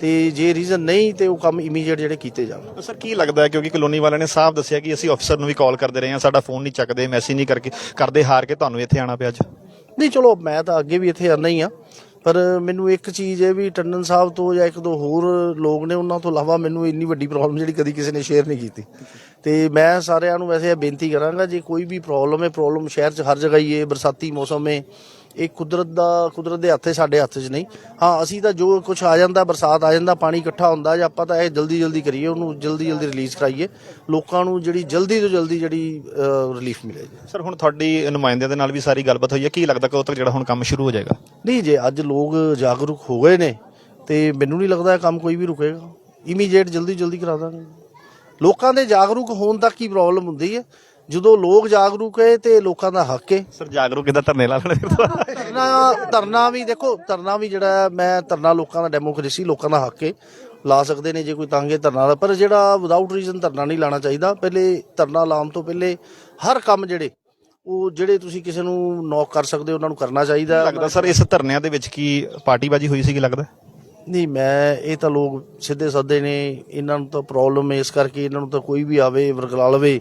ਤੇ ਜੇ ਰੀਜ਼ਨ ਨਹੀਂ ਤੇ ਉਹ ਕੰਮ ਇਮੀਡੀਏਟ ਜਿਹੜੇ ਕੀਤੇ ਜਾਣ। ਸਰ ਕੀ ਲੱਗਦਾ ਹੈ? ਕਿਉਂਕਿ ਕਲੋਨੀ ਵਾਲਿਆਂ ਨੇ ਸਾਫ਼ ਦੱਸਿਆ ਕਿ ਅਸੀਂ ਅਫਸਰ ਨੂੰ ਵੀ ਕਾਲ ਕਰਦੇ ਰਹੇ ਹਾਂ ਸਾਡਾ ਫੋਨ ਨਹੀਂ ਚੱਕਦੇ ਮੈਸੇਜ ਨਹੀਂ ਕਰਕੇ ਕਰਦੇ ਹਾਰ ਕੇ ਤੁਹਾਨੂੰ ਇੱਥੇ ਆਣਾ ਪਿਆ ਅੱਜ। ਨਹੀਂ ਚਲੋ ਮੈਂ ਤਾਂ ਅੱਗੇ ਵੀ ਇੱਥੇ ਆਉਣਾ ਹੀ ਆ ਪਰ ਮੈਨੂੰ ਇੱਕ ਚੀਜ਼ ਹੈ ਵੀ ਟੰਡਨ ਸਾਹਿਬ ਤੋਂ ਜਾਂ ਇੱਕ ਦੋ ਹੋਰ ਲੋਕ ਨੇ ਉਹਨਾਂ ਤੋਂ ਇਲਾਵਾ ਮੈਨੂੰ ਇੰਨੀ ਵੱਡੀ ਪ੍ਰੋਬਲਮ ਜਿਹੜੀ ਕਦੀ ਕਿਸੇ ਨੇ ਸ਼ੇਅਰ ਨਹੀਂ ਕੀਤੀ। ਤੇ ਮੈਂ ਸਾਰਿਆਂ ਨੂੰ ਵੈਸੇ ਇਹ ਬੇਨਤੀ ਕਰਾਂਗਾ ਜੇ ਕੋਈ ਵੀ ਪ੍ਰੋਬਲਮ ਹੈ ਪ੍ਰੋਬਲਮ ਸ਼ਹਿਰ 'ਚ ਹਰ ਜਗ੍ਹਾ ਹੀ ਹੈ ਬਰਸਾਤੀ ਮੌਸਮ ਹੈ ਇਹ ਕੁਦਰਤ ਦਾ ਕੁਦਰਤ ਦੇ ਹੱਥੇ ਸਾਡੇ ਹੱਥ 'ਚ ਨਹੀਂ। ਹਾਂ ਅਸੀਂ ਤਾਂ ਜੋ ਕੁਝ ਆ ਜਾਂਦਾ ਬਰਸਾਤ ਆ ਜਾਂਦਾ ਪਾਣੀ ਇਕੱਠਾ ਹੁੰਦਾ ਜਾਂ ਆਪਾਂ ਤਾਂ ਇਹ ਜਲਦੀ ਜਲਦੀ ਕਰੀਏ ਉਹਨੂੰ ਜਲਦੀ ਜਲਦੀ ਰਿਲੀਜ਼ ਕਰਾਈਏ। ਲੋਕਾਂ ਨੂੰ ਜਿਹੜੀ ਜਲਦੀ ਤੋਂ ਜਲਦੀ ਜਿਹੜੀ ਰਿਲੀਫ ਮਿਲੇ ਜੀ। ਸਰ ਹੁਣ ਤੁਹਾਡੀ ਨੁਮਾਇੰਦਿਆਂ ਦੇ ਨਾਲ ਵੀ ਸਾਰੀ ਗੱਲਬਾਤ ਹੋਈ ਹੈ। ਕੀ ਲੱਗਦਾ ਕਦੋਂ ਤੱਕ ਜਿਹੜਾ ਹੁਣ ਕੰਮ ਸ਼ੁਰੂ ਹੋ ਜਾਏਗਾ? ਨਹੀਂ ਜੇ ਅੱਜ ਲੋਕ ਜਾਗਰੂਕ ਹੋ ਗਏ ਨੇ ਤੇ ਮੈਨੂੰ ਨਹੀਂ ਲੱਗਦਾ ਇਹ ਕੰਮ ਕੋਈ ਵੀ ਰੁਕੇਗਾ। ਇਮੀਡੀਏਟ ਜਲਦੀ ਜਲਦੀ ਕਰਾ ਦਾਂਗੇ। ਲੋਕਾਂ ਦੇ ਜਾਗਰੂਕ ਹੋਣ ਤੱਕ ਹੀ ਪ੍ਰੋਬਲਮ ਹੁੰਦੀ ਹੈ। ਜਦੋਂ ਲੋਕ ਜਾਗਰੂਕ ਹੈ ਤੇ ਲੋਕਾਂ ਦਾ ਹੱਕ ਹੈ। ਸਰ ਜਾਗਰੂਕ ਕਿੱਦਾਂ ਧਰਨੇ ਲਾ ਲੈਣੇ ਧਰਨਾ ਧਰਨਾ ਵੀ ਦੇਖੋ ਧਰਨਾ ਵੀ ਜਿਹੜਾ ਮੈਂ ਧਰਨਾ ਲੋਕਾਂ ਦਾ ਡੈਮੋਕ੍ਰੇਸੀ ਲੋਕਾਂ ਦਾ ਹੱਕ ਹੈ। ਲਾ ਸਕਦੇ ਨੇ ਜੇ ਕੋਈ ਤੰਗ ਧਰਨਾ ਲਾ ਪਰ ਜਿਹੜਾ ਵਿਦਆਊਟ ਰੀਜ਼ਨ ਧਰਨਾ ਨਹੀਂ ਲਾਣਾ ਚਾਹੀਦਾ। ਪਹਿਲੇ ਧਰਨਾ ਲਾਉਣ ਤੋਂ ਪਹਿਲੇ ਹਰ ਕੰਮ ਜਿਹੜੇ ਉਹ ਜਿਹੜੇ ਤੁਸੀਂ ਕਿਸੇ ਨੂੰ ਨੌਕ ਕਰ ਸਕਦੇ ਹੋ ਉਹਨਾਂ ਨੂੰ ਕਰਨਾ ਚਾਹੀਦਾ। ਲੱਗਦਾ ਸਰ ਇਸ ਧਰਨਿਆਂ ਦੇ ਵਿੱਚ ਕੀ ਪਾਰਟੀਬਾਜੀ ਹੋਈ ਸੀ ਕੀ ਲੱਗਦਾ? ਨਹੀਂ ਮੈਂ ਇਹ ਤਾਂ ਲੋਕ ਸਿੱਧੇ ਸਾਦੇ ਨੇ। ਇਹਨਾਂ ਨੂੰ ਤਾਂ ਪ੍ਰੋਬਲਮ ਹੈ ਇਸ ਕਰਕੇ ਇਹਨਾਂ ਨੂੰ ਤਾਂ ਕੋਈ ਵੀ ਆਵੇ ਵਰਗਲਾ ਲਵੇ।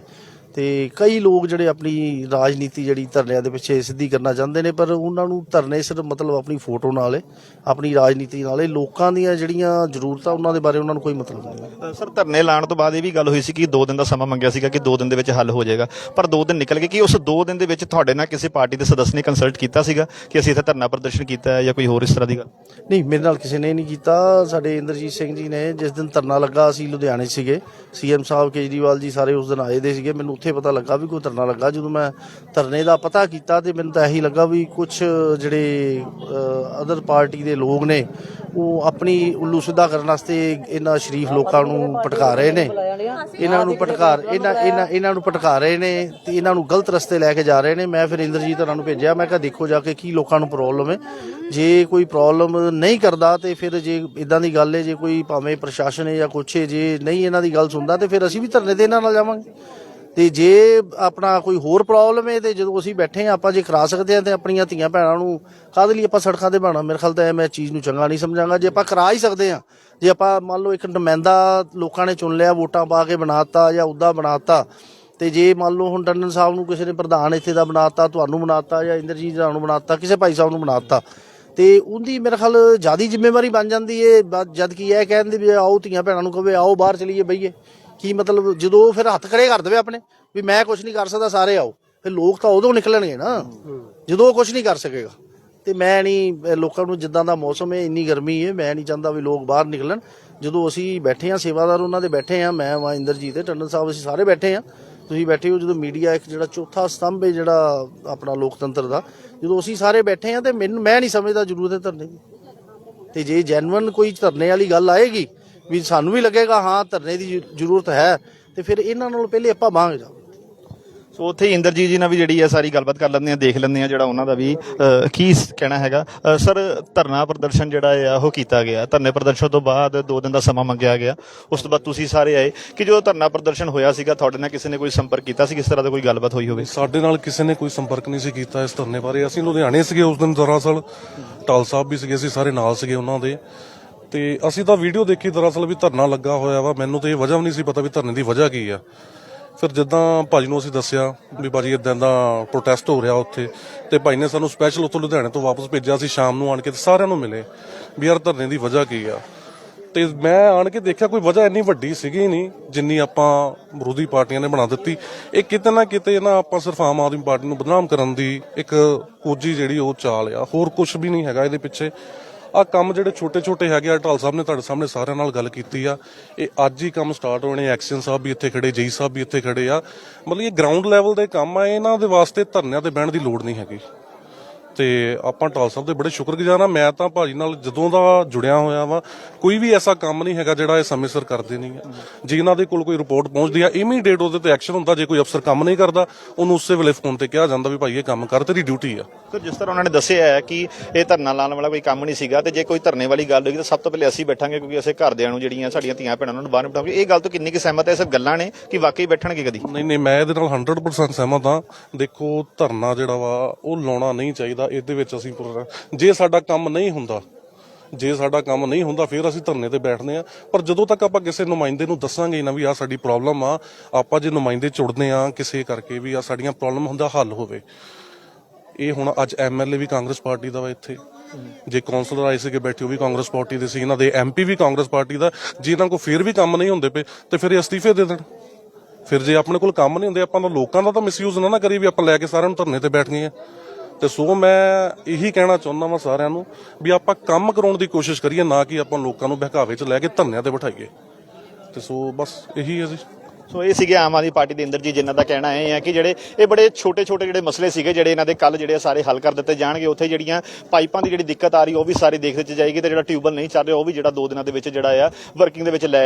ਤੇ ਕਈ ਲੋਕ ਜਿਹੜੇ ਆਪਣੀ ਰਾਜਨੀਤੀ ਜਿਹੜੀ ਧਰਨਿਆਂ ਦੇ ਪਿੱਛੇ ਸਿੱਧੀ ਕਰਨਾ ਚਾਹੁੰਦੇ ਨੇ ਪਰ ਉਹਨਾਂ ਨੂੰ ਧਰਨੇ ਸਿਰਫ ਮਤਲਬ ਆਪਣੀ ਫੋਟੋ ਨਾਲ ਆਪਣੀ ਰਾਜਨੀਤੀ ਨਾਲ ਲੋਕਾਂ ਦੀਆਂ ਜਿਹੜੀਆਂ ਜ਼ਰੂਰਤਾਂ ਉਹਨਾਂ ਦੇ ਬਾਰੇ ਉਹਨਾਂ ਨੂੰ ਕੋਈ ਮਤਲਬ ਨਹੀਂ ਸਰ ਧਰਨੇ ਲਾਉਣ ਤੋਂ ਬਾਅਦ ਇਹ ਵੀ ਗੱਲ ਹੋਈ ਸੀ ਕਿ 2 ਦਿਨ ਦਾ ਸਮਾਂ ਮੰਗਿਆ ਸੀਗਾ ਕਿ 2 ਦਿਨ ਦੇ ਵਿੱਚ ਹੱਲ ਹੋ ਜਾਏਗਾ। ਪਰ 2 ਦਿਨ ਨਿਕਲ ਗਏ ਕਿ ਉਸ 2 ਦਿਨ ਦੇ ਵਿੱਚ ਤੁਹਾਡੇ ਨਾਲ ਕਿਸੇ ਪਾਰਟੀ ਦੇ ਸਦੱਸ ਨੇ ਕੰਸਲਟ ਕੀਤਾ ਸੀਗਾ ਕਿ ਅਸੀਂ ਇੱਥੇ ਧਰਨਾ ਪ੍ਰਦਰਸ਼ਨ ਕੀਤਾ ਹੈ ਜਾਂ ਕੋਈ ਹੋਰ ਇਸ ਤਰ੍ਹਾਂ ਦੀ ਗੱਲ? ਨਹੀਂ ਮੇਰੇ ਨਾਲ ਕਿਸੇ ਨੇ ਨਹੀਂ ਕੀਤਾ। ਸਾਡੇ ਇੰਦਰਜੀਤ ਸਿੰਘ ਜੀ ਨੇ ਜਿਸ ਦਿਨ ਧਰਨਾ ਲੱਗਾ ਅਸੀਂ ਲੁਧਿਆਣੇ ਸੀਗੇ। ਸੀਐਮ ਸਾਹਿਬ ਕੇਜਰੀਵਾਲ ਜੀ ਸਾਰੇ ਉਸ ਦਿਨ ਆਏ ਦੇ ਸੀਗੇ। ਮੈਨੂੰ ਉੱਥੇ ਪਤਾ ਲੱਗਾ ਵੀ ਕੋਈ ਧਰਨਾ ਲੱਗਾ। ਜਦੋਂ ਮੈਂ ਧਰਨੇ ਦਾ ਪਤਾ ਕੀਤਾ ਤੇ ਮੈਨੂੰ ਤਾਂ ਇਹੀ ਲੱਗਾ ਵੀ ਕੁਝ ਜਿਹੜੇ ਅਦਰ ਪਾਰਟੀ ਦੇ ਲੋਕ ਨੇ, ਉਹ ਆਪਣੀ ਉੱਲੂ ਸਿੱਧਾ ਕਰਨ ਵਾਸਤੇ ਇਹਨਾਂ ਸ਼ਰੀਫ ਲੋਕਾਂ ਨੂੰ ਭਟਕਾ ਰਹੇ ਨੇ। ਇਹਨਾਂ ਨੂੰ ਪਟਕਾ ਇਹਨਾਂ ਇਹਨਾਂ ਇਹਨਾਂ ਨੂੰ ਭਟਕਾ ਰਹੇ ਨੇ ਤੇ ਇਹਨਾਂ ਨੂੰ ਗਲਤ ਰਸਤੇ ਲੈ ਕੇ ਜਾ ਰਹੇ ਨੇ। ਮੈਂ ਫਿਰ ਇੰਦਰਜੀਤ ਹੋਰਾਂ ਨੂੰ ਭੇਜਿਆ, ਮੈਂ ਕਿਹਾ ਦੇਖੋ ਜਾ ਕੇ ਕੀ ਲੋਕਾਂ ਨੂੰ ਪ੍ਰੋਬਲਮ ਹੈ। ਜੇ ਕੋਈ ਪ੍ਰੋਬਲਮ ਨਹੀਂ ਕਰਦਾ ਤੇ ਫਿਰ ਜੇ ਇਦਾਂ ਦੀ ਗੱਲ ਹੈ, ਜੇ ਕੋਈ ਭਾਵੇਂ ਪ੍ਰਸ਼ਾਸਨ ਹੈ ਜਾਂ ਕੁਛ ਹੈ, ਜੇ ਨਹੀਂ ਇਹਨਾਂ ਦੀ ਗੱਲ ਸੁਣਦਾ ਤੇ ਫਿਰ ਅਸੀਂ ਵੀ ਧਰਨੇ ਤੇ ਇਹਨਾਂ ਨਾਲ ਜਾਵਾਂਗੇ। ਤੇ ਜੇ ਆਪਣਾ ਕੋਈ ਹੋਰ ਪ੍ਰੋਬਲਮ ਹੈ ਤੇ ਜਦੋਂ ਅਸੀਂ ਬੈਠੇ ਆ, ਆਪਾਂ ਜੇ ਕਰਾ ਸਕਦੇ ਆ ਤੇ ਆਪਣੀਆਂ ਧੀਆਂ ਭੈਣਾਂ ਨੂੰ ਕਾਹਦੇ ਲਈ ਆਪਾਂ ਸੜਕਾਂ ਤੇ ਬਾਣਾ ਮੇਰੇ ਖਿਆਲ ਤਾਂ ਇਹ ਮੈਂ ਚੀਜ਼ ਨੂੰ ਚੰਗਾ ਨਹੀਂ ਸਮਝਾਂਗਾ। ਜੇ ਆਪਾਂ ਕਰਾ ਹੀ ਸਕਦੇ ਆ, ਜੇ ਆਪਾਂ ਮੰਨ ਲਓ ਇੱਕ ਨੁਮਾਇੰਦਾ ਲੋਕਾਂ ਨੇ ਚੁਣ ਲਿਆ, ਵੋਟਾਂ ਪਾ ਕੇ ਬਣਾਤਾ ਜਾਂ ਉਹਦਾ ਬਣਾਤਾ, ਤੇ ਜੇ ਮੰਨ ਲਓ ਹੁਣ ਟੰਡਨ ਸਾਹਿਬ ਨੂੰ ਕਿਸੇ ਨੇ ਪ੍ਰਧਾਨ ਇੱਥੇ ਦਾ ਬਣਾਤਾ, ਤੁਹਾਨੂੰ ਬਣਾਤਾ ਜਾਂ ਇੰਦਰਜੀਤ ਰਾਣਾ ਨੂੰ ਬਣਾਤਾ, ਕਿਸੇ ਭਾਈ ਸਾਹਿਬ ਨੂੰ ਬਣਾਤਾ, ਤੇ ਉਹਦੀ ਮੇਰੇ ਖਿਆਲ ਜਿਆਦੀ ਜ਼ਿੰਮੇਵਾਰੀ ਬਣ ਜਾਂਦੀ ਏ। ਬ- ਜਦ ਕੀ ਇਹ ਕਹਿੰਦੇ ਵੀ ਆਓ ਧੀਆਂ ਭੈਣਾਂ ਨੂੰ ਕਹਵੇ ਆਓ ਬਾਹਰ ਚਲੀਏ ਬਈਏ। ਕੀ ਮਤਲਬ ਜਦੋਂ ਫਿਰ ਹੱਥ ਖੜੇ ਕਰ ਦੇਵੇ ਆਪਣੇ, ਵੀ ਮੈਂ ਕੁਝ ਨਹੀਂ ਕਰ ਸਕਦਾ, ਸਾਰੇ ਆਓ। ਫਿਰ ਲੋਕ ਤਾਂ ਉਦੋਂ ਨਿਕਲਣਗੇ ਨਾ। ਜਦੋਂ ਉਹ ਕੁਝ ਨਹੀਂ ਕਰ ਸਕੇਗਾ। ਤੇ ਮੈਂ ਨਹੀਂ ਲੋਕਾਂ ਨੂੰ ਜਿੱਦਾਂ ਦਾ ਮੌਸਮ ਹੈ, ਇੰਨੀ ਗਰਮੀ ਹੈ, ਮੈਂ ਨਹੀਂ ਚਾਹੁੰਦਾ ਵੀ ਲੋਕ ਬਾਹਰ ਨਿਕਲਣ। ਜਦੋਂ ਅਸੀਂ ਬੈਠੇ ਆ ਸੇਵਾਦਾਰ ਉਹਨਾਂ ਦੇ ਬੈਠੇ ਆ ਮੈਂ ਵਾ ਇੰਦਰਜੀਤ ਤੇ ਟੰਡਨ ਸਾਹਿਬ, ਅਸੀਂ ਸਾਰੇ ਬੈਠੇ ਆ ਤੁਸੀਂ ਬੈਠੇ ਹੋ ਜਦੋਂ ਮੀਡੀਆ ਇੱਕ ਜਿਹੜਾ ਚੌਥਾ ਸਤੰਭ ਹੈ, ਜਿਹੜਾ ਆਪਣਾ ਲੋਕਤੰਤਰ ਦਾ, ਜਦੋਂ ਅਸੀਂ ਸਾਰੇ ਬੈਠੇ ਆ ਤੇ ਮੈਨੂੰ, ਮੈਂ ਨਹੀਂ ਸਮਝਦਾ ਜ਼ਰੂਰਤ ਹੈ ਧਰਨੇ ਦੀ। ਤੇ ਜੇ ਜੈਨੂਇਨ ਕੋਈ ਧਰਨੇ ਵਾਲੀ ਗੱਲ ਆਏਗੀ ਵੀ ਸਾਨੂੰ ਵੀ ਲੱਗੇਗਾ ਹਾਂ ਧਰਨੇ ਦੀ ਜ਼ਰੂ- ਜ਼ਰੂਰਤ ਹੈ ਤੇ ਫਿਰ ਇਹਨਾਂ ਨਾਲੋਂ ਪਹਿਲੇ ਆਪਾਂ ਬਾਂਗ ਜਾਓ ਸੋ ਉੱਥੇ ਇੰਦਰਜੀਤ ਜੀ ਨਾਲ ਵੀ ਜਿਹੜੀ ਹੈ ਸਾਰੀ ਗੱਲਬਾਤ ਕਰ ਲੈਂਦੇ ਆ ਦੇਖ ਲੈਂਦੇ ਆ ਜਿਹੜਾ ਉਹਨਾਂ ਦਾ ਵੀ ਕੀ ਕਹਿਣਾ ਹੈਗਾ। ਸਰ ਧਰਨਾ ਪ੍ਰਦਰਸ਼ਨ ਜਿਹੜਾ ਹੈ ਉਹ ਕੀਤਾ ਗਿਆ। ਧਰਨੇ ਪ੍ਰਦਰਸ਼ਨ ਤੋਂ ਬਾਅਦ 2 ਦਿਨ ਦਾ ਸਮਾਂ ਮੰਗਿਆ ਗਿਆ। ਉਸ ਤੋਂ ਬਾਅਦ ਤੁਸੀਂ ਸਾਰੇ ਆਏ ਕਿ ਜੋ ਧਰਨਾ ਪ੍ਰਦਰਸ਼ਨ ਹੋਇਆ ਸੀਗਾ ਤੁਹਾਡੇ ਨਾਲ ਕਿਸੇ ਨੇ ਕੋਈ ਸੰਪਰਕ ਕੀਤਾ ਸੀ? ਕਿਸ ਤਰ੍ਹਾਂ ਦਾ ਕੋਈ ਗੱਲਬਾਤ ਹੋਈ ਹੋਵੇ? ਸਾਡੇ ਨਾਲ ਕਿਸੇ ਨੇ ਕੋਈ ਸੰਪਰਕ ਨਹੀਂ ਸੀ ਕੀਤਾ ਇਸ ਧਰਨੇ ਬਾਰੇ। ਅਸੀਂ ਲੁਧਿਆਣੇ ਸੀਗੇ ਉਸ ਦਿਨ ਦਰਅਸਲ। ਟਾਲ ਸਾਹਿਬ ਵੀ ਸੀਗੇ ਅਸੀਂ ਸਾਰੇ ਨਾਲ ਸੀਗੇ ਉਹਨਾਂ ਦੇ। ਤੇ ਅਸੀਂ ਤਾਂ ਵੀਡੀਓ ਦੇਖੀ ਦਰਅਸਲ ਵੀ ਧਰਨਾ ਲੱਗਾ ਹੋਇਆ ਵਾ। ਮੈਨੂੰ ਤਾਂ ਇਹ ਵਜ੍ਹਾ ਵੀ ਨਹੀਂ ਸੀ ਪਤਾ ਵੀ ਧਰਨੇ ਦੀ ਵਜ੍ਹਾ ਕੀ ਆ। ਫਿਰ ਜਿੱਦਾਂ ਭਾਜੀ ਨੂੰ ਅਸੀਂ ਦੱਸਿਆ ਵੀ ਭਾਜੀ ਇਦਾਂ ਦਾ ਪ੍ਰੋਟੈਸਟ ਹੋ ਰਿਹਾ ਉੱਥੇ ਤੇ ਭਾਈ ਨੇ ਸਾਨੂੰ ਸਪੈਸ਼ਲ ਉੱਥੋਂ ਲੁਧਿਆਣੇ ਤੋਂ ਵਾਪਸ ਭੇਜਿਆ ਸੀ, ਸ਼ਾਮ ਨੂੰ ਆਣ ਕੇ ਤੇ ਸਾਰਿਆਂ ਨੂੰ ਮਿਲੇ ਵੀ ਯਾਰ ਧਰਨੇ ਦੀ ਵਜ੍ਹਾ ਕੀ ਆ। ਤੇ ਮੈਂ ਆਣ ਕੇ ਦੇਖਿਆ ਕੋਈ ਵਜ੍ਹਾ ਇੰਨੀ ਵੱਡੀ ਸੀਗੀ ਨਹੀਂ ਜਿੰਨੀ ਆਪਾਂ ਵਿਰੋਧੀ ਪਾਰਟੀਆਂ ਨੇ ਬਣਾ ਦਿੱਤੀ। ਇਹ ਕਿਤੇ ਨਾ ਕਿਤੇ ਨਾ ਆਪਾਂ ਸਿਰਫ ਆਮ ਆਦਮੀ ਪਾਰਟੀ ਨੂੰ ਬਦਨਾਮ ਕਰਨ ਦੀ ਇੱਕ ਕੋਜੀ ਜਿਹੜੀ ਉਹ ਚਾਲ ਆ। ਹੋਰ ਕੁਝ ਵੀ ਨਹੀਂ ਹੈਗਾ ਇਹਦੇ ਪਿੱਛੇ। ਆ ਕੰਮ ਜਿਹੜੇ ਛੋਟੇ ਛੋਟੇ ਹੈਗੇ ਆ, ਢਾਲ ਸਾਹਿਬ ਨੇ ਤੁਹਾਡੇ ਸਾਹਮਣੇ ਸਾਰਿਆਂ ਨਾਲ ਗੱਲ ਕੀਤੀ ਆ। ਇਹ ਅੱਜ ਹੀ ਕੰਮ ਸਟਾਰਟ ਹੋਣੇ ਐਕਸ਼ਨ ਸਾਹਿਬ ਵੀ ਇੱਥੇ ਖੜੇ ਜਈ ਸਾਹਿਬ ਵੀ ਇੱਥੇ ਖੜੇ ਆ। ਮਤਲਬ ਇਹ ਗਰਾਊਂਡ ਲੈਵਲ ਦੇ ਕੰਮ ਆ, ਇਹਨਾਂ ਦੇ ਵਾਸਤੇ ਧਰਨਿਆਂ ਤੇ ਬਹਿਣ ਦੀ ਲੋੜ ਨਹੀਂ ਹੈਗੀ। ਤੇ ਆਪਾਂ ਢਾਲ ਸਾਹਿਬ ਦੇ ਬੜੇ ਸ਼ੁਕਰਗੁਜ਼ਾਰ ਆ ਮੈਂ ਤਾਂ ਭਾਜੀ ਨਾਲ ਜਦੋਂ ਦਾ ਜੁੜਿਆ ਹੋਇਆ ਵਾ ਕੋਈ ਵੀ ਐਸਾ ਕੰਮ ਨਹੀਂ ਹੈਗਾ ਜਿਹੜਾ ਇਹ ਸਮੇਂ ਸਿਰ ਕਰਦੇ ਨਹੀਂ ਆ। ਜੇ ਇਹਨਾਂ ਦੇ ਕੋਲ ਕੋਈ ਰਿਪੋਰਟ ਪਹੁੰਚਦੀ ਆ ਇਮੀਡੀਏਟ ਉਹਦੇ ਤੇ ਐਕਸ਼ਨ ਹੁੰਦਾ ਜੇ ਕੋਈ ਅਫਸਰ ਕੰਮ ਨਹੀਂ ਕਰਦਾ ਉਹਨੂੰ ਉਸੇ ਵੇਲੇ ਫੋਨ ਤੇ ਕਿਹਾ ਜਾਂਦਾ ਵੀ ਭਾਈ ਇਹ ਕੰਮ ਕਰ ਤੇਰੀ ਡਿਊਟੀ ਆ। ਸਰ ਜਿਸ ਤਰ੍ਹਾਂ ਉਹਨਾਂ ਨੇ ਦੱਸਿਆ ਹੈ ਕਿ ਇਹ ਧਰਨਾ ਲਾਉਣ ਵਾਲਾ ਕੋਈ ਕੰਮ ਨਹੀਂ ਸੀਗਾ ਤੇ ਜੇ ਕੋਈ ਧਰਨੇ ਵਾਲੀ ਗੱਲ ਹੋਈ ਤਾਂ ਸਭ ਤੋਂ ਪਹਿਲੇ ਅਸੀਂ ਬੈਠਾਂਗੇ ਕਿਉਂਕਿ ਅਸੀਂ ਘਰਦਿਆਂ ਨੂੰ ਜਿਹੜੀਆਂ ਸਾਡੀਆਂ ਧੀਆਂ ਭੈਣਾਂ ਨੂੰ ਬਾਹਰ ਬਿਠਾਵਾਂਗੇ। ਇਹ ਗੱਲ ਤੋਂ ਕਿੰਨੀ ਕੁ ਸਹਿਮਤ ਹੈ? ਸਭ ਗੱਲਾਂ ਨੇ ਕਿ ਵਾਕਈ ਬੈਠਣਗੇ ਕਦੀ? ਨਹੀਂ ਨਹੀਂ ਮੈਂ ਇਹਦੇ ਨਾਲ 100% ਸਹਿਮਤ ਹਾਂ। ਦੇਖੋ ਧਰਨਾ ਜਿਹੜਾ ਵਾ ਉਹ ਲਾਉਣਾ ਨਹੀਂ ਚਾਹੀਦਾ। ਇਹਦੇ ਵਿੱਚ ਅਸੀਂ ਪੂਰਾ ਜੇ ਸਾਡਾ ਕੰਮ ਨਹੀਂ ਹੁੰਦਾ, ਜੇ ਸਾਡਾ ਕੰਮ ਨਹੀਂ ਹੁੰਦਾ, ਫਿਰ ਅਸੀਂ ਧਰਨੇ ਤੇ ਬੈਠਦੇ ਆ ਪਰ ਜਦੋਂ ਤੱਕ ਆਪਾਂ ਕਿਸੇ ਨੁਮਾਇੰਦੇ ਨੂੰ ਦੱਸਾਂਗੇ ਨਾ ਵੀ ਆ ਸਾਡੀ ਪ੍ਰੋਬਲਮ ਆ, ਆਪਾਂ ਜੇ ਨੁਮਾਇੰਦੇ ਚੁੜਦੇ ਆ ਕਿਸੇ ਕਰਕੇ ਵੀ ਆ ਸਾਡੀਆਂ ਪ੍ਰੋਬਲਮ ਹੁੰਦਾ, ਹੱਲ ਹੋਵੇ। ਇਹ ਹੁਣ ਅੱਜ ਐਮਐਲਏ ਵੀ ਕਾਂਗਰਸ ਪਾਰਟੀ ਦਾ ਵਾ ਇੱਥੇ। ਜੇ ਕਾਉਂਸਲਰ ਆਏ ਸੀਗੇ ਬੈਠੇ, ਉਹ ਵੀ ਕਾਂਗਰਸ ਪਾਰਟੀ ਦੇ ਸੀ। ਇਹਨਾਂ ਦੇ ਐਮਪੀ ਵੀ ਕਾਂਗਰਸ ਪਾਰਟੀ ਦਾ। ਜੇ ਇਹਨਾਂ ਕੋਲ ਫਿਰ ਵੀ ਕੰਮ ਨਹੀਂ ਹੁੰਦੇ ਪਏ, ਤੇ ਫਿਰ ਇਹ ਅਸਤੀਫੇ ਦੇ ਦੇਣ। ਫਿਰ ਜੇ ਆਪਣੇ ਕੋਲ ਕੰਮ ਨਹੀਂ ਹੁੰਦੇ, ਆਪਾਂ ਤਾਂ ਲੋਕਾਂ ਦਾ ਤਾਂ ਮਿਸਯੂਜ਼ ਨਾ ਨਾ ਕਰੀ ਵੀ ਆਪਾਂ ਲੈ ਕੇ ਸਾਰਿਆਂ ਨੂੰ ਧਰਨੇ ਤੇ ਬੈਠ ਗਏ ਆ ਤੇ ਸੋ ਮੈਂ ਇਹੀ ਕਹਿਣਾ ਚਾਹੁੰਦਾ ਵਾਂ ਸਾਰਿਆਂ ਨੂੰ ਵੀ ਆਪਾਂ ਕੰਮ ਕਰਾਉਣ ਦੀ ਕੋਸ਼ਿਸ਼ ਕਰੀਏ, ਨਾ ਕਿ ਆਪਾਂ ਲੋਕਾਂ ਨੂੰ ਬਹਿਕਾਵੇ 'ਚ ਲੈ ਕੇ ਧਰਨਿਆਂ ਤੇ ਬਿਠਾਈਏ। ਤੇ ਸੋ ਬਸ ਇਹੀ ਹੈ ਜੀ। ਸੋ ਇਹ ਸੀਗੇ ਆਮ ਆਦਮੀ ਪਾਰਟੀ ਦੇ ਇੰਦਰਜੀਤ ਜਿਨ੍ਹਾਂ ਦਾ ਕਹਿਣਾ ਇਹ ਹੈ ਕਿ ਜਿਹੜੇ ਇਹ ਬੜੇ ਛੋਟੇ ਛੋਟੇ ਜਿਹੜੇ ਮਸਲੇ ਸੀਗੇ, ਜਿਹੜੇ ਇਹਨਾਂ ਦੇ ਕੱਲ ਜਿਹੜੇ ਆ ਸਾਰੇ ਹੱਲ ਕਰ ਦਿੱਤੇ ਜਾਣਗੇ। ਉੱਥੇ ਜਿਹੜੀਆਂ ਪਾਈਪਾਂ ਦੀ ਜਿਹੜੀ ਦਿੱਕਤ ਆ ਰਹੀ, ਉਹ ਵੀ ਸਾਰੀ ਦੇਖ ਦਿੱਤੀ ਜਾਏਗੀ ਤੇ ਜਿਹੜਾ ਟਿਊਬਲ ਨਹੀਂ ਚੱਲ ਰਿਹਾ, ਉਹ ਵੀ ਜਿਹੜਾ ਦੋ ਦਿਨਾਂ ਦੇ ਵਿੱਚ ਜਿਹੜਾ ਆ ਵਰਕਿੰਗ ਦੇ ਵਿੱਚ ਲੈ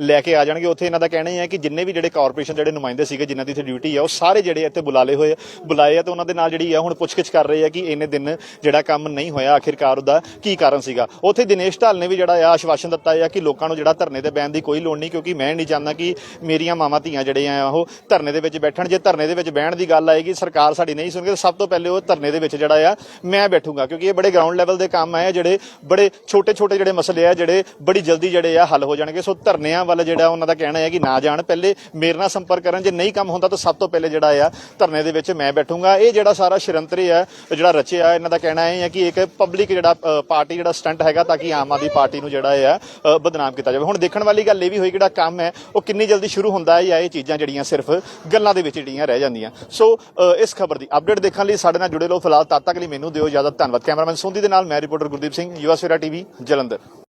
ਲੈ ਕੇ ਆ ਜਾਣਗੇ। ਉੱਥੇ ਇਹਨਾਂ ਦਾ ਕਹਿਣਾ ਇਹ ਹੈ ਕਿ ਜਿੰਨੇ ਵੀ ਜਿਹੜੇ ਕਾਰਪੋਰੇਸ਼ਨ ਜਿਹੜੇ ਨੁਮਾਇੰਦੇ ਸੀਗੇ, ਜਿਨ੍ਹਾਂ ਦੀ ਇੱਥੇ ਡਿਊਟੀ ਆ, ਉਹ ਸਾਰੇ ਜਿਹੜੇ ਇੱਥੇ ਬੁਲਾਲੇ ਹੋਏ ਬੁਲਾਏ ਆ ਤੇ ਉਹਨਾਂ ਦੇ ਨਾਲ ਜਿਹੜੀ ਆ ਹੁਣ ਪੁੱਛਗਿੱਛ ਕਰ ਰਹੇ ਆ ਕਿ ਇੰਨੇ ਦਿਨ ਜਿਹੜਾ ਕੰਮ ਨਹੀਂ ਹੋਇਆ, ਆਖਿਰਕਾਰ ਉਹਦਾ ਕੀ ਕਾਰਨ ਸੀਗਾ। ਉੱਥੇ ਦਿਨੇਸ਼ ਢਾਲ ਨੇ ਵੀ ਜਿਹੜਾ ਆ ਆਸ਼ਵਾਸਨ ਦਿੱਤਾ ਆ ਕਿ ਲੋਕਾਂ ਨੂੰ ਜਿਹੜਾ ਧਰਨੇ ਤੇ ਬੈਣ ਦੀ ਕੋਈ ਲੋੜ ਨਹੀਂ, ਕਿਉਂਕਿ ਮੈਂ ਨਹੀਂ ਚਾਹੁੰਦਾ ਕਿ ਮੇਰੀ ਮੇਰੀਆਂ ਮਾਵਾਂ ਧੀਆਂ ਜਿਹੜੇ ਆ ਉਹ ਧਰਨੇ ਦੇ ਵਿੱਚ ਬੈਠਣ, ਜੇ ਧਰਨੇ ਦੇ ਵਿੱਚ ਬਹਿਣ ਦੀ ਗੱਲ ਆਏਗੀ, ਸਰਕਾਰ ਸਾਡੀ ਨਹੀਂ ਸੁਣਗੇ ਤਾਂ ਸਭ ਤੋਂ ਪਹਿਲੇ ਉਹ ਧਰਨੇ ਦੇ ਵਿੱਚ ਜਿਹੜਾ ਆ ਮੈਂ ਬੈਠੂੰਗਾ, ਕਿਉਂਕਿ ਇਹ ਬੜੇ ਗਰਾਊਂਡ ਲੈਵਲ ਦੇ ਕੰਮ ਆ ਜਿਹੜੇ ਬੜੇ ਛੋਟੇ ਛੋਟੇ ਜਿਹੜੇ ਮਸਲੇ ਆ, ਜਿਹੜੇ ਬੜੀ ਜਲਦੀ ਜਿਹੜੇ ਆ ਹੱਲ ਹੋ ਜਾਣਗੇ। ਸੋ ਧਰਨਿਆਂ ਵੱਲ ਜਿਹੜਾ ਉਹਨਾਂ ਦਾ ਕਹਿਣਾ ਹੈ ਕਿ ਨਾ ਜਾਣ, ਪਹਿਲੇ ਮੇਰੇ ਨਾਲ ਸੰਪਰਕ ਕਰਨ, ਜੇ ਨਹੀਂ ਕੰਮ ਹੁੰਦਾ ਤਾਂ ਸਭ ਤੋਂ ਪਹਿਲੇ ਜਿਹੜਾ ਆ ਧਰਨੇ ਦੇ ਵਿੱਚ ਮੈਂ ਬੈਠੂੰਗਾ। ਇਹ ਜਿਹੜਾ ਸਾਰਾ ਸ਼ਰੰਤਰੇ ਆ, ਜਿਹੜਾ ਰਚਿਆ ਇਹਨਾਂ ਦਾ ਕਹਿਣਾ ਇਹ ਹੈ ਕਿ ਇੱਕ ਪਬਲਿਕ ਜਿਹੜਾ ਪਾਰਟੀ ਜਿਹੜਾ ਸਟੰਟ ਹੈਗਾ ਤਾਂ ਕਿ ਆਮ ਆਦਮੀ ਪਾਰਟੀ ਨੂੰ ਜਿਹੜਾ ਆ ਬਦਨਾਮ ਕੀਤਾ ਜਾਵੇ। ਹੁਣ ਦੇਖਣ ਵਾਲੀ ਗੱਲ ਇਹ ਵੀ ਹੋਈ ਕਿ ਜਿਹੜਾ ਕੰਮ ਹੈ, ਉਹ ਕਿੰਨੀ ਜਲਦੀ ਸ਼ੁਰੂ ਹੁੰਦਾ ਹੈ ਜਾਂ ਇਹ ਚੀਜ਼ਾਂ ਜਿਹੜੀਆਂ ਸਿਰਫ ਗੱਲਾਂ ਦੇ ਵਿੱਚ ਜਿਹੜੀਆਂ ਰਹਿ ਜਾਂਦੀਆਂ। ਸੋ ਅ, ਇਸ ਖਬਰ ਦੀ ਅਪਡੇਟ ਦੇਖਣ ਲਈ ਸਾਡੇ ਨਾਲ ਜੁੜੇ ਰਹੋ ਫਿਲਹਾਲ ਤਦ ਤੱਕ ਲਈ ਮੈਨੂੰ ਦਿਓ ਇਜਾਜ਼ਤ। ਧੰਨਵਾਦ। ਕੈਮਰਾਮੈਨ ਸੁੰਦੀ ਦੇ ਨਾਲ ਮੈਂ ਰਿਪੋਰਟਰ ਗੁਰਦੀਪ ਸਿੰਘ ਯੂਐਸ ਵੇਰਾ ਟੀਵੀ ਜਲੰਧਰ।